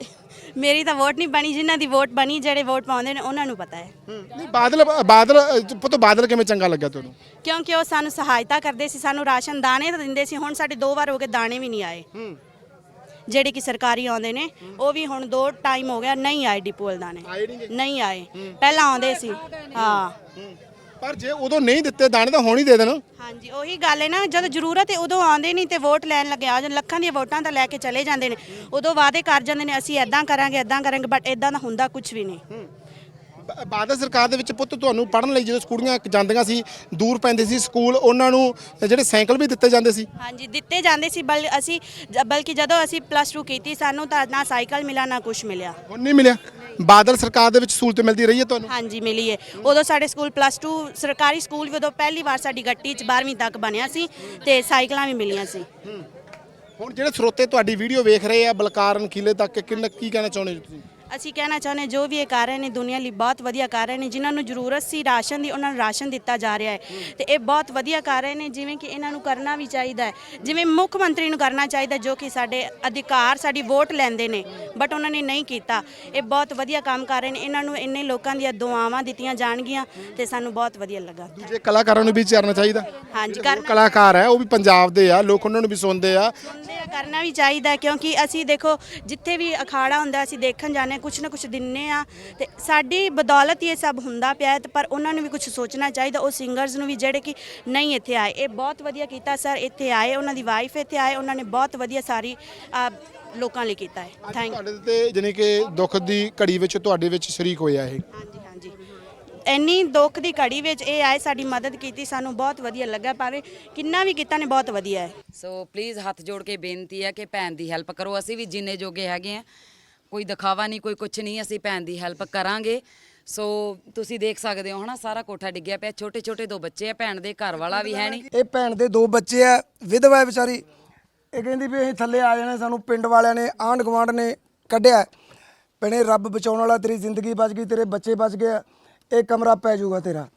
ਮੇਰੀ ਤਾਂ ਵੋਟ ਨਹੀਂ ਬਣੀ ਜਿਨ੍ਹਾਂ ਦੀ ਵੋਟ ਬਣੀ ਜਿਹੜੇ ਵੋਟ ਪਾਉਂਦੇ ਨੇ ਉਹਨਾਂ ਨੂੰ ਪਤਾ ਹੈ। ਨਹੀਂ ਬਾਦਲ ਬਾਦਲ ਅ, ਪੁੱਤ ਬਾਦਲ ਕਿਵੇਂ ਚੰਗਾ ਲੱਗਾ ਤੁਹਾਨੂੰ? ਕਿਉਂਕਿ ਉਹ ਸਾਨੂੰ ਸਹਾਇਤਾ ਕਰਦੇ ਸੀ ਸਾਨੂੰ ਰਾਸ਼ਨ ਦਾਣੇ ਤਾਂ ਦਿੰਦੇ ਸੀ ਹੁਣ ਸਾਡੇ ਦੋ ਵਾਰ ਹੋ ਗਏ ਦਾਣੇ ਵੀ ਨਹੀਂ ਆਏ। ਜਿਹੜੇ ਕਿ ਸਰਕਾਰੀ ਆਉਂਦੇ ਨੇ ਉਹ ਵੀ ਹੁਣ ਦੋ ਟਾਈਮ ਹੋ ਗਿਆ ਨਹੀਂ ਆਏ ਡਿਪੂ ਵਾਲੇ ਦਾਣੇ। ਆਏ? ਨਹੀਂ ਆਏ। ਪਹਿਲਾਂ ਆਉਂਦੇ ਸੀ। ਹਾਂ। ਪਰ ਜੇ ਉਦੋਂ ਨਹੀਂ ਦਿੱਤੇ ਦਾਣੇ ਤਾਂ ਹੁਣ ਹੀ ਦੇ ਦੇਣ। ਹਾਂਜੀ ਉਹੀ ਗੱਲ ਹੈ ਨਾ ਜਦੋਂ ਜ਼ਰੂਰਤ ਹੈ ਉਦੋਂ ਆਉਂਦੇ ਨਹੀਂ ਤੇ ਵੋਟ ਲੈਣ ਲੱਗੇ ਆ ਜਾਂ ਲੱਖਾਂ ਦੀਆਂ ਵੋਟਾਂ ਤਾਂ ਲੈ ਕੇ ਚਲੇ ਜਾਂਦੇ ਨੇ। ਉਦੋਂ ਵਾਅਦੇ ਕਰ ਜਾਂਦੇ ਨੇ ਅਸੀਂ ਐਦਾਂ ਕਰਾਂਗੇ ਐਦਾਂ ਕਰਾਂਗੇ ਬਟ ਐਦਾਂ ਦਾ ਹੁੰਦਾ ਕੁਝ ਵੀ ਨਹੀਂ। ਬਾਦਲ ਸਰਕਾਰ ਦੇ ਵਿੱਚ ਪੁੱਤ ਤੁਹਾਨੂੰ ਪੜਨ ਲਈ ਜਦੋਂ ਕੁੜੀਆਂ ਜਾਂਦੀਆਂ ਸੀ ਦੂਰ ਪੈਂਦੇ ਸੀ ਸਕੂਲ ਉਹਨਾਂ ਨੂੰ ਜਿਹੜੇ ਸਾਈਕਲ ਵੀ ਦਿੱਤੇ ਜਾਂਦੇ ਸੀ। ਹਾਂਜੀ ਦਿੱਤੇ ਜਾਂਦੇ ਸੀ ਬਲ ਅਸੀਂ ਬਲਕਿ ਜਦੋਂ ਅਸੀਂ ਪਲੱਸ 2 ਕੀਤੀ ਸਾਨੂੰ ਤਾਂ ਨਾ ਸਾਈਕਲ ਮਿਲਾ ਨਾ ਕੁਝ ਮਿਲਿਆ। ਹੁਣ ਨਹੀਂ ਮਿਲਿਆ। ਬਾਦਲ ਸਰਕਾਰ ਦੇ ਵਿੱਚ ਸਹੂਲਤ ਮਿਲਦੀ ਰਹੀ ਹੈ ਤੁਹਾਨੂੰ? ਹਾਂਜੀ ਮਿਲੀ ਹੈ। ਉਦੋਂ ਸਾਡੇ ਸਕੂਲ ਪਲੱਸ 2 ਸਰਕਾਰੀ ਸਕੂਲ ਵੀ ਉਦੋਂ ਪਹਿਲੀ ਵਾਰ ਸਾਡੀ ਗੱਟੀ ਚ 12ਵੀਂ ਤੱਕ ਬਣਿਆ ਸੀ ਤੇ ਸਾਈਕਲਾਂ ਵੀ ਮਿਲੀਆਂ ਸੀ। ਹੁਣ ਜਿਹੜੇ ਸਰੋਤੇ ਤੁਹਾਡੀ ਵੀਡੀਓ ਵੇਖ ਰਹੇ ਆ ਬਲਕਾਰਨ ਕਿਲੇ ਤੱਕ ਕਿੰਨਾ ਕੀ ਕਹਿਣਾ ਚਾਹੁੰਦੇ ਤੁਸੀਂ? ਅਸੀਂ ਕਹਿਣਾ ਚਾਹੁੰਦੇ ਜੋ ਵੀ ਇਹ ਕਰ ਰਹੇ ਨੇ ਦੁਨੀਆ ਲਈ ਬਹੁਤ ਵਧੀਆ ਕਰ ਰਹੇ ਨੇ ਜਿਨ੍ਹਾਂ ਨੂੰ ਜ਼ਰੂਰਤ ਸੀ ਰਾਸ਼ਨ ਦੀ ਉਹਨਾਂ ਨੂੰ ਰਾਸ਼ਨ ਦਿੱਤਾ ਜਾ ਰਿਹਾ ਹੈ। ਤੇ ਇਹ ਬਹੁਤ ਵਧੀਆ ਕਰ ਰਹੇ ਨੇ ਜਿਵੇਂ ਕਿ ਇਹਨਾਂ ਨੂੰ ਕਰਨਾ ਵੀ ਚਾਹੀਦਾ ਹੈ। ਜਿਵੇਂ ਮੁੱਖ ਮੰਤਰੀ ਨੂੰ ਕਰਨਾ ਚਾਹੀਦਾ ਜੋ ਕਿ ਸਾਡੇ ਅਧਿਕਾਰ ਸਾਡੀ ਵੋਟ ਲੈਂਦੇ ਨੇ ਬਟ ਉਹਨਾਂ ਨੇ ਨਹੀਂ ਕੀਤਾ। ਇਹ ਬਹੁਤ ਵਧੀਆ ਕੰਮ ਕਰ ਰਹੇ ਨੇ ਇਹਨਾਂ ਨੂੰ ਇੰਨੇ ਲੋਕਾਂ ਦੀਆਂ ਦੁਆਵਾਂ ਦਿੱਤੀਆਂ ਜਾਣਗੀਆਂ ਤੇ ਸਾਨੂੰ ਬਹੁਤ ਵਧੀਆ ਲੱਗਾ। ਦੂਜੇ ਕਲਾਕਾਰਾਂ ਨੂੰ ਵੀ ਚਰਨਾ ਚਾਹੀਦਾ। ਹਾਂਜੀ ਕਰਨਾ ਕਲਾਕਾਰ ਹੈ ਉਹ ਵੀ ਪੰਜਾਬ ਦੇ ਆ ਲੋਕ ਉਹਨਾਂ ਨੂੰ ਵੀ ਸੁਣਦੇ ਆ, ਕਰਨਾ ਵੀ ਚਾਹੀਦਾ ਹੈ ਕਿਉਂਕਿ ਅਸੀਂ ਦੇਖੋ ਜਿੱਥੇ ਵੀ ਅਖਾੜਾ ਹੁੰਦਾ ਅਸੀਂ ਦੇਖਣ ਜਾਂਦੇ ਹਾਂ ਕੁਛ ਨਾ ਕੁਛ ਦਿੰਨੇ ਆ ਤੇ ਸਾਡੀ ਬਦੌਲਤ ਹੀ ਇਹ ਸਭ ਹੁੰਦਾ ਪਿਆ ਹੈ ਤੇ ਪਰ ਉਹਨਾਂ ਨੂੰ ਵੀ ਕੁਝ ਸੋਚਣਾ ਚਾਹੀਦਾ ਉਹ ਸਿੰਗਰਸ ਨੂੰ ਵੀ ਜਿਹੜੇ ਕਿ ਨਹੀਂ ਇੱਥੇ ਆਏ। ਇਹ ਬਹੁਤ ਵਧੀਆ ਕੀਤਾ ਸਰ ਇੱਥੇ ਆਏ ਉਹਨਾਂ ਦੀ ਵਾਈਫ ਇੱਥੇ ਆਏ ਉਹਨਾਂ ਨੇ ਬਹੁਤ ਵਧੀਆ ਸਾਰੀ ਲੋਕਾਂ ਲਈ ਕੀਤਾ ਹੈ। ਥੈਂਕ ਤੁਹਾਡੇ ਤੇ ਜਾਣੀ ਕਿ ਦੁੱਖ ਦੀ ਘੜੀ ਵਿੱਚ ਤੁਹਾਡੇ ਵਿੱਚ ਸ਼ਰੀਕ ਹੋਇਆ ਇਹ। ਹਾਂਜੀ। ਇੰਨੀ ਦੁੱਖ ਦੀ ਘੜੀ ਵਿੱਚ ਇਹ ਆਏ ਸਾਡੀ ਮਦਦ ਕੀਤੀ ਸਾਨੂੰ ਬਹੁਤ ਵਧੀਆ ਲੱਗਾ ਪਰ ਕਿੰਨਾ ਵੀ ਕੀਤਾ ਨੇ ਬਹੁਤ ਵਧੀਆ ਹੈ। ਸੋ ਪਲੀਜ਼ ਹੱਥ ਜੋੜ ਕੇ ਬੇਨਤੀ ਹੈ ਕਿ ਭੈਣ ਦੀ ਹੈਲਪ ਕਰੋ। ਅਸੀਂ ਵੀ ਜਿੰਨੇ ਜੋਗੇ ਹੈਗੇ ਆ ਕੋਈ ਦਿਖਾਵਾ ਨਹੀਂ ਕੋਈ ਕੁਝ ਨਹੀਂ ਅਸੀਂ ਭੈਣ ਦੀ ਹੈਲਪ ਕਰਾਂਗੇ। ਸੋ ਤੁਸੀਂ ਦੇਖ ਸਕਦੇ ਹੋ ਹਨਾ ਸਾਰਾ ਕੋਠਾ ਡਿੱਗਿਆ ਪਿਆ ਛੋਟੇ ਛੋਟੇ ਦੋ ਬੱਚੇ ਆ ਭੈਣ ਦੇ ਘਰ ਵਾਲਾ ਵੀ ਹੈ ਨਹੀਂ। ਇਹ ਭੈਣ ਦੇ ਦੋ ਬੱਚੇ ਆ ਵਿਧਵਾ ਹੈ ਵਿਚਾਰੀ। ਇਹ ਕਹਿੰਦੀ ਵੀ ਅਸੀਂ ਥੱਲੇ ਆ ਜਾਣੇ ਸਾਨੂੰ ਪਿੰਡ ਵਾਲਿਆਂ ਨੇ ਆਂਢ ਗੁਆਂਢ ਨੇ ਕੱਢਿਆ। ਭੈਣੇ ਰੱਬ ਬਚਾਉਣ ਵਾਲਾ ਤੇਰੀ ਜ਼ਿੰਦਗੀ ਬਚ ਗਈ ਤੇਰੇ ਬੱਚੇ ਬਚ ਗਏ ਆ, ਇਹ ਕਮਰਾ ਪੈ ਜਾਊਗਾ ਤੇਰਾ।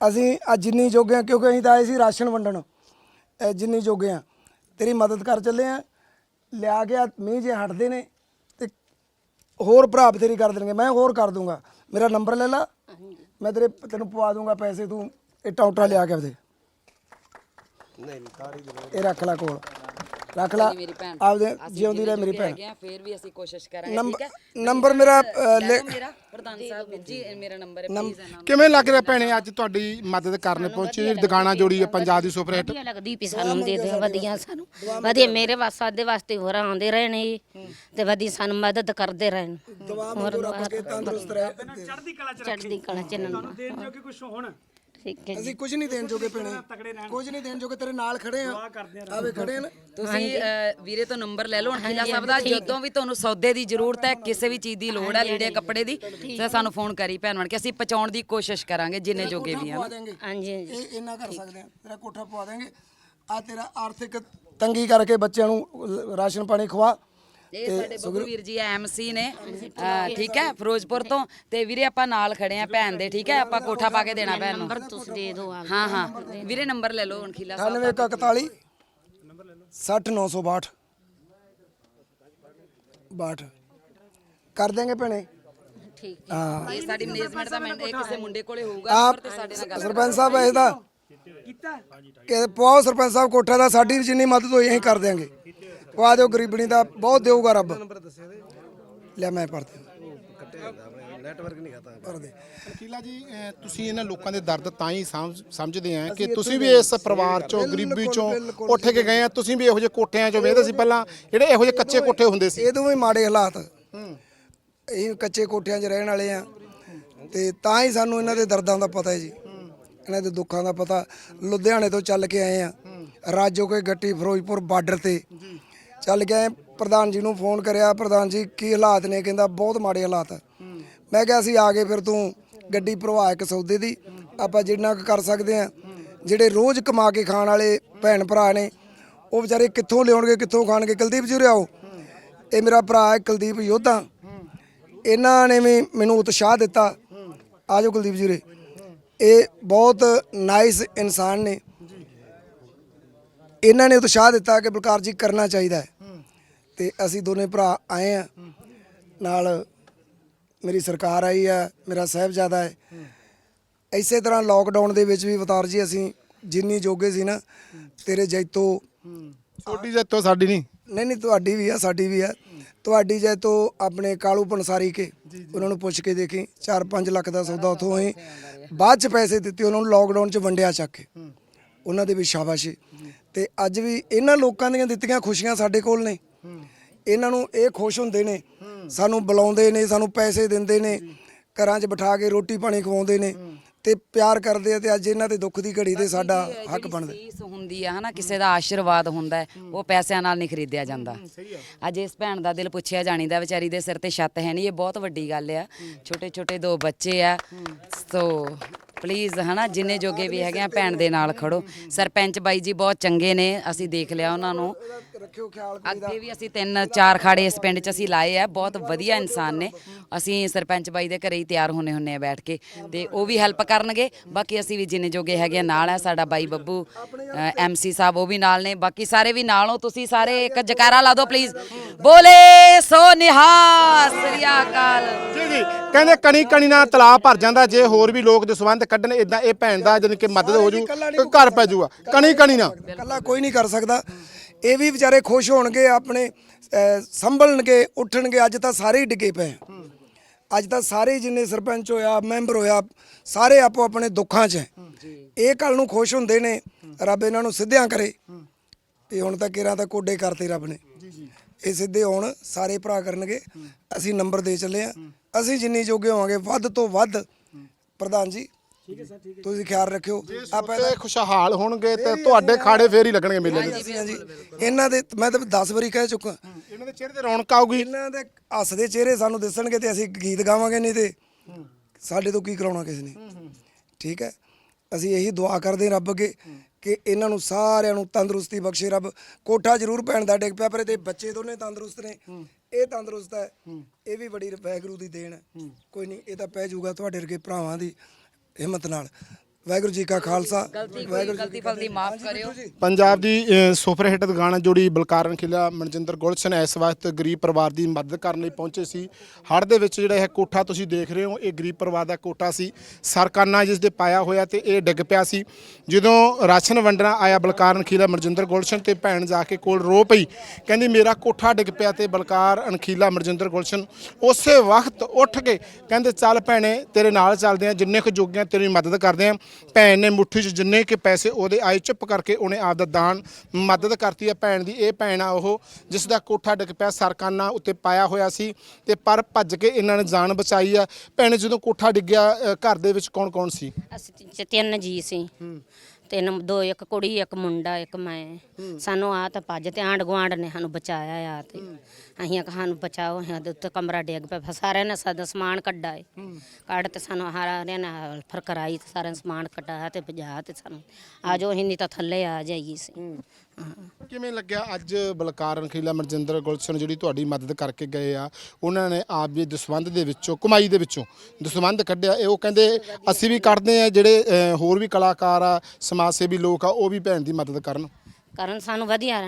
ਅਸੀਂ ਅੱਜ ਜਿੰਨੀ ਜੋਗੇ ਆ ਕਿਉਂਕਿ ਅਸੀਂ ਤਾਂ ਆਏ ਸੀ ਰਾਸ਼ਨ ਵੰਡਣ ਇਹ ਜਿੰਨੀ ਜੋਗੇ ਆ ਤੇਰੀ ਮਦਦ ਕਰ ਚੱਲੇ ਆ ਲਿਆ ਕੇ ਆ ਮੀਂਹ ਜੇ ਹਟਦੇ ਨੇ ਤੇ ਹੋਰ ਭਰਾ ਤੇਰੀ ਕਰ ਦੇਣਗੇ। ਮੈਂ ਹੋਰ ਕਰ ਦੂੰਗਾ। ਮੇਰਾ ਨੰਬਰ ਲੈ ਲਾ। ਮੈਂ ਤੇਰੇ ਤੈਨੂੰ ਪਵਾ ਦੂੰਗਾ ਪੈਸੇ ਤੂੰ ਇਹ ਟੌਟਾ ਲਿਆ ਕੇ ਆਪਦੇ। ਇਹ ਰੱਖ ਲੈ ਕੋਲ। ਰੱਖ ਲੈ। ਮੇਰੀ ਭੈਣ। ਆਪਦੇ ਜਿਉਂਦੀ ਰਹੇ ਮੇਰੀ ਭੈਣ। ਫਿਰ ਵੀ ਅਸੀਂ ਕੋਸ਼ਿਸ਼ ਕਰਾਂਗੇ ਠੀਕ ਹੈ? ਨੰਬਰ ਮੇਰਾ ਪ੍ਰਧਾਨ ਸਾਹਿਬ ਜੀ। ਮੇਰਾ ਨੰਬਰ ਹੈ ਪਲੀਜ਼ ਕਿਵੇਂ ਲੱਗ ਰਿਹਾ ਭੈਣੇ ਅੱਜ ਤੁਹਾਡੀ ਮਦਦ ਕਰਨ ਪਹੁੰਚੀ? ਦੁਕਾਨਾਂ ਜੋੜੀ ਹੈ ਪੰਜਾਬ ਦੀ ਸੁਪਰ ਹਿੱਟ। ਵਧੀਆ ਲੱਗਦੀ ਪਈ ਸਾਨੂੰ ਦੇ ਦੇ ਵਧੀਆ ਸਾਨੂੰ। ਵਧੀਆ ਮੇਰੇ ਵਾਸਤੇ ਸਾਡੇ ਵਾਸਤੇ ਹੋਰ ਆਉਂਦੇ ਰਹੇ ਨੇ ਜੀ, ਤੇ ਵਧੀਆ ਸਾਨੂੰ ਮਦਦ ਕਰਦੇ ਰਹੇ ਨੇ ਦੁਆ ਮੰਗੋ ਰੱਬ ਕੇ ਤੰਦਰੁਸਤ ਰਹੇ। ਚੜ੍ਹਦੀ ਕਲਾ ਚ ਚੜ੍ਹਦੀ ਕਲਾ ਚ ਨੂੰ ਦੇਣ ਜੋਗੇ ਕੁਝ ਹੋਣ? ਠੀਕ ਹੈ ਜੀ। ਅਸੀਂ ਕੁਝ ਨਹੀਂ ਦੇਣ ਜੋਗੇ ਪੈਣੇ ਕੁਝ ਨਹੀਂ ਦੇਣ ਜੋਗੇ ਤੇਰੇ ਨਾਲ ਖੜੇ ਆ। ਆਵੇ ਖੜੇ ਆ ਨਾ। ਤੁਸੀਂ ਅ, ਵੀਰੇ ਤੋਂ ਨੰਬਰ ਲੈ ਲਓ ਅਣਖੀਲਾ ਸਾਹਿਬ ਦਾ ਜਦੋਂ ਵੀ ਤੁਹਾਨੂੰ ਸੌਦੇ ਦੀ ਜ਼ਰੂਰਤ ਹੈ ਕਿਸੇ ਵੀ ਚੀਜ਼ ਦੀ ਲੋੜ ਹੈ ਲੀੜੇ ਕੱਪੜੇ ਦੀ ਤਾਂ ਸਾਨੂੰ ਫੋਨ ਕਰੀ ਭੈਣ ਬਣ ਕੇ ਅਸੀਂ ਪਹੁੰਚਾਉਣ ਦੀ ਕੋਸ਼ਿਸ਼ ਕਰਾਂਗੇ ਜਿੰਨੇ ਜੋਗੇ ਵੀ ਪਵਾ ਦੇਂਗੇ ਹਾਂਜੀ ਹਾਂਜੀ। ਇਹ ਇੰਨਾ ਕਰ ਸਕਦੇ ਆ। ਤੇਰਾ ਕੋਠਾ ਪਵਾ ਦੇਂਗੇ ਆ ਤੇਰਾ ਆਰਥਿਕ ਤੰਗੀ ਕਰਕੇ ਬੱਚਿਆਂ ਨੂੰ ਲ- ਰਾਸ਼ਨ ਪਾਣੀ ਖਵਾ। ਇਹ ਸਾਡੇ ਬੱਬੂ ਵੀਰ ਜੀ ਐਮਸੀ ਨੇ। ਠੀਕ ਹੈ ਫਿਰੋਜ਼ਪੁਰ ਤੋਂ। ਤੇ ਵੀਰੇ ਆਪਾਂ ਨਾਲ ਖੜੇ ਆ ਭੈਣ ਦੇ ਠੀਕ ਹੈ? ਆਪਾਂ ਕੋਠਾ ਪਾ ਕੇ ਦੇਣਾ ਭੈਣ ਨੂੰ। ਨੰਬਰ ਤੁਸੀਂ ਦੇ ਦਿਓ ਆ ਹਾਂ ਹਾਂ। ਵੀਰੇ ਨੰਬਰ ਲੈ ਲਓ ਅਣਖੀਲਾ ਸਾਹਿਬ 9141 60962 62 ਕਰ ਦੇਂਗੇ ਭੈਣੇ। ਠੀਕ ਹਾਂ। ਇਹ ਸਾਡੀ ਮੈਨੇਜਮੈਂਟ ਦਾ ਮੈਂ- ਇਹ ਕਿਸੇ ਮੁੰਡੇ ਕੋਲੇ ਹੋਊਗਾ ਆਪ ਨੰਬਰ ਤੇ ਸਾਡੇ ਨਾਲ ਗੱਲ ਸਰਪੰਚ ਸਾਹਿਬ ਇਸ ਦਾ ਕਿ ਪਵਾਓ ਸਰਪੰਚ ਸਾਹਿਬ ਕੋਠਾ ਦਾ ਸਾਡੀ ਜਿੰਨੀ ਮਦਦ ਹੋਈ ਅਸੀਂ ਕਰ ਦਿਆਂਗੇ। ਪਵਾ ਦਿਓ ਗਰੀਬਣੀ ਦਾ ਬਹੁਤ ਦੇਊਗਾ ਰੱਬ। ਲੈ ਮੈਂ ਪੜ ਦੇ। ਅਖੀਲਾ ਜੀ ਅਹ ਤੁਸੀਂ ਇਹਨਾਂ ਲੋਕਾਂ ਦੇ ਦਰਦ ਤਾਂ ਹੀ ਸਮਝ- ਸਮਝਦੇ ਆ ਕਿ ਤੁਸੀਂ ਵੀ ਇਸ ਪਰਿਵਾਰ ਚੋਂ ਗਰੀਬੀ ਚੋਂ ਉੱਠ ਕੇ ਗਏ ਆ। ਤੁਸੀਂ ਵੀ ਇਹੋ ਜਿਹੇ ਕੋਠਿਆਂ ਚੋਂ ਵੇਖਦੇ ਸੀ ਪਹਿਲਾਂ ਜਿਹੜੇ ਇਹੋ ਜਿਹੇ ਕੱਚੇ ਕੋਠੇ ਹੁੰਦੇ ਸੀ। ਇਹ ਤੋਂ ਵੀ ਮਾੜੇ ਹਾਲਾਤ। ਅਸੀਂ ਕੱਚੇ ਕੋਠਿਆਂ 'ਚ ਰਹਿਣ ਵਾਲੇ ਆ। ਤੇ ਤਾਂ ਹੀ ਸਾਨੂੰ ਇਹਨਾਂ ਦੇ ਦਰਦਾਂ ਦਾ ਪਤਾ ਹੈ ਜੀ। ਇਹਨਾਂ ਦੇ ਦੁੱਖਾਂ ਦਾ ਪਤਾ ਲੁਧਿਆਣੇ ਤੋਂ ਚੱਲ ਕੇ ਆਏ ਆ। ਰਾਜੋ ਕੋਈ ਗੱਟੀ ਫਿਰੋਜ਼ਪੁਰ ਬਾਰਡਰ ਤੇ। ਚੱਲ ਕੇ ਪ੍ਰਧਾਨ ਜੀ ਨੂੰ ਫੋਨ ਕਰਿਆ, ਪ੍ਰਧਾਨ ਜੀ ਕੀ ਹਾਲਾਤ ਨੇ? ਕਹਿੰਦਾ ਬਹੁਤ ਮਾੜੇ ਹਾਲਾਤ ਆ। ਮੈਂ ਕਿਹਾ ਅਸੀਂ ਆ ਗਏ ਫਿਰ ਤੂੰ ਗੱਡੀ ਭਰਵਾ ਇੱਕ ਸੌਦੇ ਦੀ। ਆਪਾਂ ਜਿੰਨਾ ਕੁ ਕਰ ਸਕਦੇ ਆ। ਜਿਹੜੇ ਰੋਜ਼ ਕਮਾ ਕੇ ਖਾਣ ਵਾਲੇ ਭੈਣ ਭਰਾ ਨੇ, ਉਹ ਵਿਚਾਰੇ ਕਿੱਥੋਂ ਲਿਆਉਣਗੇ, ਕਿੱਥੋਂ ਖਾਣਗੇ? ਕੁਲਦੀਪ ਜੀ ਆਓ ਇਹ ਮੇਰਾ ਭਰਾ ਹੈ ਕੁਲਦੀਪ ਯੋਧਾ। ਇਹਨਾਂ ਨੇ ਵੀ ਮੈਨੂੰ ਉਤਸ਼ਾਹ ਦਿੱਤਾ। ਆਜੋ ਕੁਲਦੀਪ ਜੀ ਇਹ ਬਹੁਤ ਨਾਈਸ ਇਨਸਾਨ ਨੇ। ਇਹਨਾਂ ਨੇ ਉਤਸ਼ਾਹ ਦਿੱਤਾ ਕਿ ਬਲਕਾਰ ਜੀ ਕਰਨਾ ਚਾਹੀਦਾ ਹੈ। ਤੇ ਅਸੀਂ ਦੋਨੇ ਭਰਾ ਆਏ ਆ। ਨਾਲ ਮੇਰੀ ਸਰਕਾਰ ਆਈ ਆ ਮੇਰਾ ਸਾਹਿਬਜ਼ਾਦਾ ਹੈ। ਇਸੇ ਤਰ੍ਹਾਂ ਲੋਕਡਾਊਨ ਦੇ ਵਿੱਚ ਵੀ ਅਵਤਾਰ ਜੀ ਅਸੀਂ ਜਿੰਨੀ ਜੋਗੇ ਸੀ ਨਾ ਤੇਰੇ ਜੈਤੋ ਛੋਟੀ ਜੱਤੋ ਸਾਡੀ ਨਹੀਂ। ਨਹੀਂ ਨਹੀਂ ਤੁਹਾਡੀ ਵੀ ਆ ਸਾਡੀ ਵੀ ਆ। ਤੁਹਾਡੀ ਜੈਤੋ ਆਪਣੇ ਕਾਲੂ ਪੰਸਾਰੀ ਕੇ ਉਹਨਾਂ ਨੂੰ ਪੁੱਛ ਕੇ ਦੇਖੀ 4-5 ਲੱਖ ਦਾ ਸੌਦਾ ਉਥੋਂ ਹੀ ਬਾਅਦ ਚ ਪੈਸੇ ਦਿੱਤੇ ਉਹਨਾਂ ਨੂੰ ਲੋਕਡਾਊਨ ਚ ਵੰਡਿਆ ਚੱਕ ਕੇ। ਉਹਨਾਂ ਦੇ ਵੀ ਸ਼ਾਬਾਸ਼ੀ। ਤੇ ਅੱਜ ਵੀ ਇਹਨਾਂ ਲੋਕਾਂ ਦੀਆਂ ਦਿੱਤੀਆਂ ਖੁਸ਼ੀਆਂ ਸਾਡੇ ਕੋਲ ਨੇ। ਇਹਨਾਂ ਨੂੰ ਇਹ ਖੁਸ਼ ਹੁੰਦੇ ਨੇ ਸਾਨੂੰ ਬੁਲਾਉਂਦੇ ਨੇ ਸਾਨੂੰ ਪੈਸੇ ਦਿੰਦੇ ਨੇ ਘਰਾਂ 'ਚ ਬਿਠਾ ਕੇ ਰੋਟੀ ਪਾਣੀ ਖਵਾਉਂਦੇ ਨੇ ਤੇ ਪਿਆਰ ਕਰਦੇ ਆ ਤੇ ਅੱਜ ਇਹਨਾਂ ਦੇ ਦੁੱਖ ਦੀ ਘੜੀ ਤੇ ਸਾਡਾ ਹੱਕ ਬਣਦਾ। ਸੀਸ ਹੁੰਦੀ ਆ ਹਨਾ ਕਿਸੇ ਦਾ ਆਸ਼ੀਰਵਾਦ ਹੁੰਦਾ ਹੈ, ਉਹ ਪੈਸਿਆਂ ਨਾਲ ਨਹੀਂ ਖਰੀਦਿਆ ਜਾਂਦਾ। ਅੱਜ ਇਸ ਭੈਣ ਦਾ ਦਿਲ ਪੁੱਛਿਆ ਜਾਣੀਦਾ ਵਿਚਾਰੀ ਦੇ ਸਿਰ ਤੇ ਛੱਤ ਹੈ ਨਹੀਂ ਇਹ ਬਹੁਤ ਵੱਡੀ ਗੱਲ ਆ। ਛੋਟੇ ਛੋਟੇ ਦੋ ਬੱਚੇ ਆ ਸੋ ਪਲੀਜ਼ ਹਨਾ ਜਿੰਨੇ ਜੋਗੇ ਵੀ ਹੈਗੇ ਆ ਭੈਣ ਦੇ ਨਾਲ ਖੜੋ। ਸਰਪੰਚ ਬਾਈ ਜੀ ਬਹੁਤ ਚੰਗੇ ਨੇ ਅਸੀਂ ਦੇਖ ਲਿਆ ਉਹਨਾਂ ਨੂੰ। ਰੱਖਿਓ ਖਿਆਲ ਅੱਗੇ ਵੀ ਅਸੀਂ ਤਿੰਨ ਚਾਰ ਖਾੜੇ ਇਸ ਪਿੰਡ 'ਚ ਅਸੀਂ ਲਾਏ ਆ ਬਹੁਤ ਵਧੀਆ ਇਨਸਾਨ ਨੇ। ਅਸੀਂ ਸਰਪੰਚ ਬਾਈ ਦੇ ਘਰੇ ਹੀ ਤਿਆਰ ਹੋਣੇ ਹੁੰਨੇ ਆ ਬੈਠ ਕੇ ਤੇ ਉਹ ਵੀ ਹੈਲਪ ਕਰਨਗੇ। ਬਾਕੀ ਅਸੀਂ ਵੀ ਜਿੰਨੇ ਜੋਗੇ ਹੈਗੇ ਆ ਨਾਲ ਆ ਸਾਡਾ ਬਾਈ ਬੱਬੂ ਐਮਸੀ ਸਾਹਿਬ ਉਹ ਵੀ ਨਾਲ ਨੇ। ਬਾਕੀ ਸਾਰੇ ਵੀ ਨਾਲ ਹੋ ਤੁਸੀਂ ਸਾਰੇ ਇੱਕ ਜਕਾਰਾ ਲਾ ਦਿਓ ਪਲੀਜ਼ ਬੋਲੇ ਸੋ ਨਿਹਾਲ। ਸ੍ਰੀ ਅਕਾਲ। ਜੀ ਜੀ। ਕਹਿੰਦੇ ਕਣੀ ਕਣੀ ਨਾਲ ਤਲਾਬ ਭਰ ਜਾਂਦਾ ਜੇ ਹੋਰ ਵੀ ਲੋਕ ਦਸਵੰਧ ਕੱਢਣ ਇਦਾਂ ਇਹ ਭੈਣ ਦਾ ਜਾਣੀ ਕਿ ਮਦਦ ਹੋ ਜੂ ਘਰ ਪੈ ਜੂਗਾ। ਕਣੀ ਕਣੀ ਨਾਲ। ਇਕੱਲਾ ਕੋਈ ਨਹੀਂ ਕਰ ਸਕਦਾ। ਇਹ ਵੀ ਵਿਚਾਰੇ ਖੁਸ਼ ਹੋਣਗੇ ਆਪਣੇ ਸੰਭਲਣਗੇ ਉੱਠਣਗੇ ਅੱਜ ਤਾਂ ਸਾਰੇ ਹੀ ਡਿੱਗੇ ਪਏ। ਅੱਜ ਤਾਂ ਸਾਰੇ ਜਿੰਨੇ ਸਰਪੰਚ ਹੋਇਆ ਮੈਂਬਰ ਹੋਇਆ ਸਾਰੇ ਆਪੋ ਆਪਣੇ ਦੁੱਖਾਂ 'ਚ ਹੈ ਇਹ ਕੱਲ ਨੂੰ ਖੁਸ਼ ਹੁੰਦੇ ਨੇ ਰੱਬ ਇਹਨਾਂ ਨੂੰ ਸਿੱਧਿਆਂ ਕਰੇ। ਤੇ ਹੁਣ ਤਾਂ ਕਿਰਾਂ ਤਾਂ ਕੋਡੇ ਕਰਤੇ ਰੱਬ ਨੇ। ਇਹ ਸਿੱਧੇ ਹੋਣ ਸਾਰੇ ਭਰਾ ਕਰਨਗੇ। ਅਸੀਂ ਨੰਬਰ ਦੇ ਚੱਲੇ ਆ। ਅਸੀਂ ਜਿੰਨੀ ਜੋਗੇ ਹੋਵਾਂਗੇ ਵੱਧ ਤੋਂ ਵੱਧ। ਪ੍ਰਧਾਨ ਜੀ ਤੁਸੀਂ ਖਿਆਲ ਰੱਖਿਓ। ਆਪਾਂ ਤੇ ਖੁਸ਼ਹਾਲ ਹੋਣਗੇ ਤੇ ਤੁਹਾਡੇ ਖਾੜੇ ਫੇਰ ਹੀ ਲੱਗਣਗੇ ਮੇਲੇ ਦੇ ਹਾਂਜੀ ਇਹਨਾਂ ਦੇ ਮੈਂ ਤਾਂ 10 ਵਾਰੀ ਕਹਿ ਚੁੱਕਾ। ਇਹਨਾਂ ਦੇ ਚਿਹਰੇ ਤੇ ਰੌਣਕ ਆਊਗੀ। ਇਹਨਾਂ ਦੇ ਹੱਸਦੇ ਚਿਹਰੇ ਸਾਨੂੰ ਦਿਸਣਗੇ ਤੇ ਅਸੀਂ ਗੀਤ ਗਾਵਾਂਗੇ ਨਹੀਂ ਤੇ ਸਾਡੇ ਤੋਂ ਕੀ ਕਰਾਉਣਾ ਕਿਸੇ ਨੇ। ਠੀਕ ਹੈ? ਅਸੀਂ ਇਹੀ ਦੁਆ ਕਰਦੇ ਹਾਂ ਰੱਬ ਅੱਗੇ ਕਿ ਇਹਨਾਂ ਨੂੰ ਸਾਰਿਆਂ ਨੂੰ ਤੰਦਰੁਸਤੀ ਬਖਸ਼ੇ ਰੱਬ। ਕੋਠਾ ਜ਼ਰੂਰ ਪੈਣ ਦਾ ਡਿੱਗ ਪਿਆ ਪਰ ਇਹਦੇ ਬੱਚੇ ਦੋਨੇ ਤੰਦਰੁਸਤ ਨੇ। ਇਹ ਤੰਦਰੁਸਤ ਹੈ। ਇਹ ਵੀ ਬੜੀ ਵਾਹਿਗੁਰੂ ਦੀ ਦੇਣ ਹੈ। ਕੋਈ ਨਹੀਂ ਇਹ ਤਾਂ ਪੈ ਜਾਊਗਾ ਤੁਹਾਡੇ ਵਰਗੇ ਭਰਾਵਾਂ ਦੀ ਹਿੰਮਤ ਨਾਲ। ਵਾਹਿਗੁਰੂ ਜੀ ਕਾ ਖਾਲਸਾ। ਗਲਤੀ ਕੋਈ ਗਲਤੀ ਫਲਤੀ ਮਾਫ ਕਰਿਓ। ਪੰਜਾਬ ਦੀ ਅ, ਸੁਪਰ ਹਿੱਟ ਗਾਣਾ ਜੋੜੀ ਬਲਕਾਰਨ ਖਿਲਾ ਮਨਜਿੰਦਰ ਗੁਲਸ਼ਨ ਇਸ ਵਕਤ ਗਰੀਬ ਪਰਿਵਾਰ ਦੀ ਮਦਦ ਕਰਨ ਲਈ ਪਹੁੰਚੇ ਸੀ। ਹੜ੍ਹ ਦੇ ਵਿੱਚ ਜਿਹੜਾ ਇਹ ਕੋਠਾ ਤੁਸੀਂ ਦੇਖ ਰਹੇ ਹੋ ਇਹ ਗਰੀਬ ਪਰਿਵਾਰ ਦਾ ਕੋਠਾ ਸੀ। ਸਰਕਾਨਾ ਜਿਸ ਦੇ ਪਾਇਆ ਹੋਇਆ ਤੇ ਇਹ ਡਿੱਗ ਪਿਆ ਸੀ। ਜਦੋਂ ਰਾਸ਼ਨ ਵੰਡਣਾ ਆਇਆ ਬਲਕਾਰਨ ਖੀਲਾ ਮਨਜਿੰਦਰ ਗੁਲਸ਼ਨ ਤੇ ਭੈਣ ਜਾ ਕੇ ਕੋਲ ਰੋ ਪਈ। ਕਹਿੰਦੀ ਮੇਰਾ ਕੋਠਾ ਡਿੱਗ ਪਿਆ ਤੇ ਬਲਕਾਰ ਅਣਖੀਲਾ ਮਨਜਿੰਦਰ ਗੁਲਸ਼ਨ ਉਸੇ ਵਕਤ ਉੱਠ ਕੇ ਕਹਿੰਦੇ ਚੱਲ ਭੈਣੇ ਤੇਰੇ ਨਾਲ ਚੱਲਦੇ ਆ ਜਿੰਨੇ ਕੁ ਜੋਗਿਆਂ ਤੇਰੀ ਮਦਦ ਕਰਦੇ ਆ ਭੈਣ ਨੇ ਮੁੱਠੀ 'ਚ ਜਿੰਨੇ ਕਿ ਪੈਸੇ ਉਹਦੇ ਆਏ ਚੁੱਪ ਕਰਕੇ ਉਹਨੇ ਆਪ ਦਾ ਦਾਨ ਮਦਦ ਕਰਤੀ ਹੈ ਭੈਣ ਦੀ। ਇਹ ਭੈਣ ਆ ਉਹ ਜਿਸ ਦਾ ਕੋਠਾ ਡਿੱਗ ਪਿਆ ਸਰਕਾਨਾ ਉੱਤੇ ਪਾਇਆ ਹੋਇਆ ਸੀ ਤੇ ਪਰ ਭੱਜ ਕੇ ਇਹਨਾਂ ਨੇ ਜਾਨ ਬਚਾਈ ਆ। ਭੈਣ ਜਦੋਂ ਕੋਠਾ ਡਿੱਗਿਆ ਅ, ਘਰ ਦੇ ਵਿੱਚ ਕੌਣ ਕੌਣ ਸੀ? ਅਸੀਂ ਤਿੰਨ ਜੀ ਸੀ। ਤਿੰਨ ਦੋ ਇੱਕ ਕੁੜੀ ਇੱਕ ਮੁੰਡਾ ਇੱਕ ਮੈਂ। ਸਾਨੂੰ ਆ ਤਾਂ ਭੱਜ ਤੇ ਆਂਢ ਗੁਆਂਢ ਨੇ ਸਾਨੂੰ ਬਚਾਇਆ ਆ ਤੇ। ਅਸੀਂ ਆਖਿਆ ਸਾਨੂੰ ਬਚਾਓ ਅਸੀਂ ਦੇ ਉੱਤੇ ਕਮਰਾ ਡਿੱਗ ਪਿਆ। ਸਾਰਿਆਂ ਨੇ ਸਾਡਾ ਸਮਾਨ ਕੱਢਾ ਏ। ਕੱਢ ਤੇ ਸਾਨੂੰ ਹਾਰਿਆਂ ਨੇ ਹਲਫਰ ਕਰਾਈ ਤੇ ਸਾਰਿਆਂ ਨੇ ਸਮਾਨ ਕਢਾਇਆ ਤੇ ਭਜਾ ਤੇ ਸਾਨੂੰ। ਆ ਜੋ ਅਸੀਂ ਨਹੀਂ ਤਾਂ ਥੱਲੇ ਆ ਜਾਈਏ ਸੀ ਕਿਵੇਂ ਲੱਗਿਆ ਅੱਜ ਬਲਕਾਰ ਰਣਖੀਲਾ ਮਨਜਿੰਦਰ ਗੁਲਸ਼ਨ ਜਿਹੜੀ ਤੁਹਾਡੀ ਮਦਦ ਕਰਕੇ ਗਏ ਆ ਉਹਨਾਂ ਨੇ ਆਪ ਵੀ ਦਸਵੰਧ ਦੇ ਵਿੱਚੋਂ ਕਮਾਈ ਦੇ ਵਿੱਚੋਂ ਦਸਵੰਧ ਕੱਢਿਆ। ਇਹ ਉਹ ਕਹਿੰਦੇ ਅਸੀਂ ਵੀ ਕਰਦੇ ਆ ਜਿਹੜੇ ਅ, ਹੋਰ ਵੀ ਕਲਾਕਾਰ ਆ ਸਮਾਜ ਸੇਵੀ ਲੋਕ ਆ ਉਹ ਵੀ ਭੈਣ ਦੀ ਮਦਦ ਕਰਨ। ਕਾਰਨ ਸਾਨੂੰ ਵਧੀਆ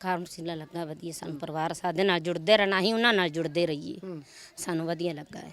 ਕਾਰਮਸੀਲਾ ਲੱਗਾ ਵਧੀਆ ਸਾਨੂੰ ਪਰਿਵਾਰ ਸਾਡੇ ਨਾਲ ਜੁੜਦੇ ਰਹਿਣਾ ਅਸੀਂ ਉਹਨਾਂ ਨਾਲ ਜੁੜਦੇ ਰਹੀਏ। ਸਾਨੂੰ ਵਧੀਆ ਲੱਗਾ ਹੈ।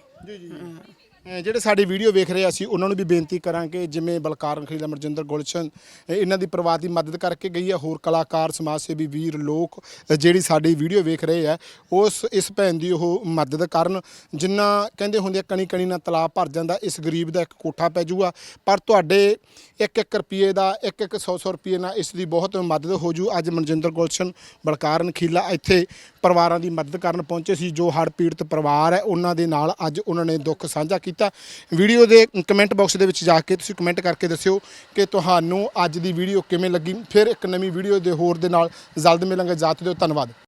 ਹਾਂ। ਅ, ਜਿਹੜੇ ਸਾਡੀ ਵੀਡੀਓ ਵੇਖ ਰਹੇ ਅਸੀਂ ਉਹਨਾਂ ਨੂੰ ਵੀ ਬੇਨਤੀ ਕਰਾਂਗੇ ਜਿਵੇਂ ਬਲਕਾਰ ਰਣਖੀਲਾ ਮਨਜਿੰਦਰ ਗੁਲਸ਼ਨ ਇਹਨਾਂ ਦੀ ਪਰਿਵਾਰ ਦੀ ਮਦਦ ਕਰਕੇ ਗਈ ਹੈ ਹੋਰ ਕਲਾਕਾਰ ਸਮਾਜ ਸੇਵੀ ਵੀਰ ਲੋਕ ਜਿਹੜੀ ਸਾਡੀ ਵੀਡੀਓ ਵੇਖ ਰਹੇ ਆ ਉਸ ਇਸ ਭੈਣ ਦੀ ਉਹ ਮਦਦ ਕਰਨ ਜਿੰਨਾ ਕਹਿੰਦੇ ਹੁੰਦੇ ਆ, ਕਣੀ ਕਣੀ ਨਾਲ ਤਲਾਬ ਭਰ ਜਾਂਦਾ ਇਸ ਗਰੀਬ ਦਾ ਇੱਕ ਕੋਠਾ ਪੈ ਜਾਊਗਾ ਪਰ ਤੁਹਾਡੇ ਇੱਕ ਇੱਕ ਰੁਪਏ ਦਾ ਇੱਕ ਇੱਕ 100 100 ਰੁਪਏ ਨਾਲ ਇਸ ਦੀ ਬਹੁਤ ਮਦਦ ਹੋ ਜੂ। ਅੱਜ ਮਨਜਿੰਦਰ ਗੁਲਸ਼ਨ ਬਲਕਾਰ ਰਣਖੀਲਾ ਇੱਥੇ ਪਰਿਵਾਰਾਂ ਦੀ ਮਦਦ ਕਰਨ ਪਹੁੰਚੇ ਸੀ, ਜੋ ਹੜ੍ਹ ਪੀੜਤ ਪਰਿਵਾਰ ਹੈ, ਉਹਨਾਂ ਦੇ ਨਾਲ ਅੱਜ ਉਹਨਾਂ ਨੇ ਦੁੱਖ ਸਾਂਝਾ ਕੀਤਾ। ਵੀਡੀਓ ਦੇ ਕਮੈਂਟ ਬਾਕਸ ਦੇ ਵਿੱਚ ਜਾ ਕੇ ਤੁਸੀਂ ਕਮੈਂਟ ਕਰਕੇ ਦੱਸਿਓ ਕਿ ਤੁਹਾਨੂੰ ਅੱਜ ਦੀ ਵੀਡੀਓ ਕਿਵੇਂ ਲੱਗੀ। ਫਿਰ ਇੱਕ ਨਵੀਂ ਵੀਡੀਓ ਦੇ ਹੋਰ ਦੇ ਨਾਲ ਜਲਦ ਮਿਲਾਂਗੇ। ਜਾਤ ਦਿਓ ਧੰਨਵਾਦ।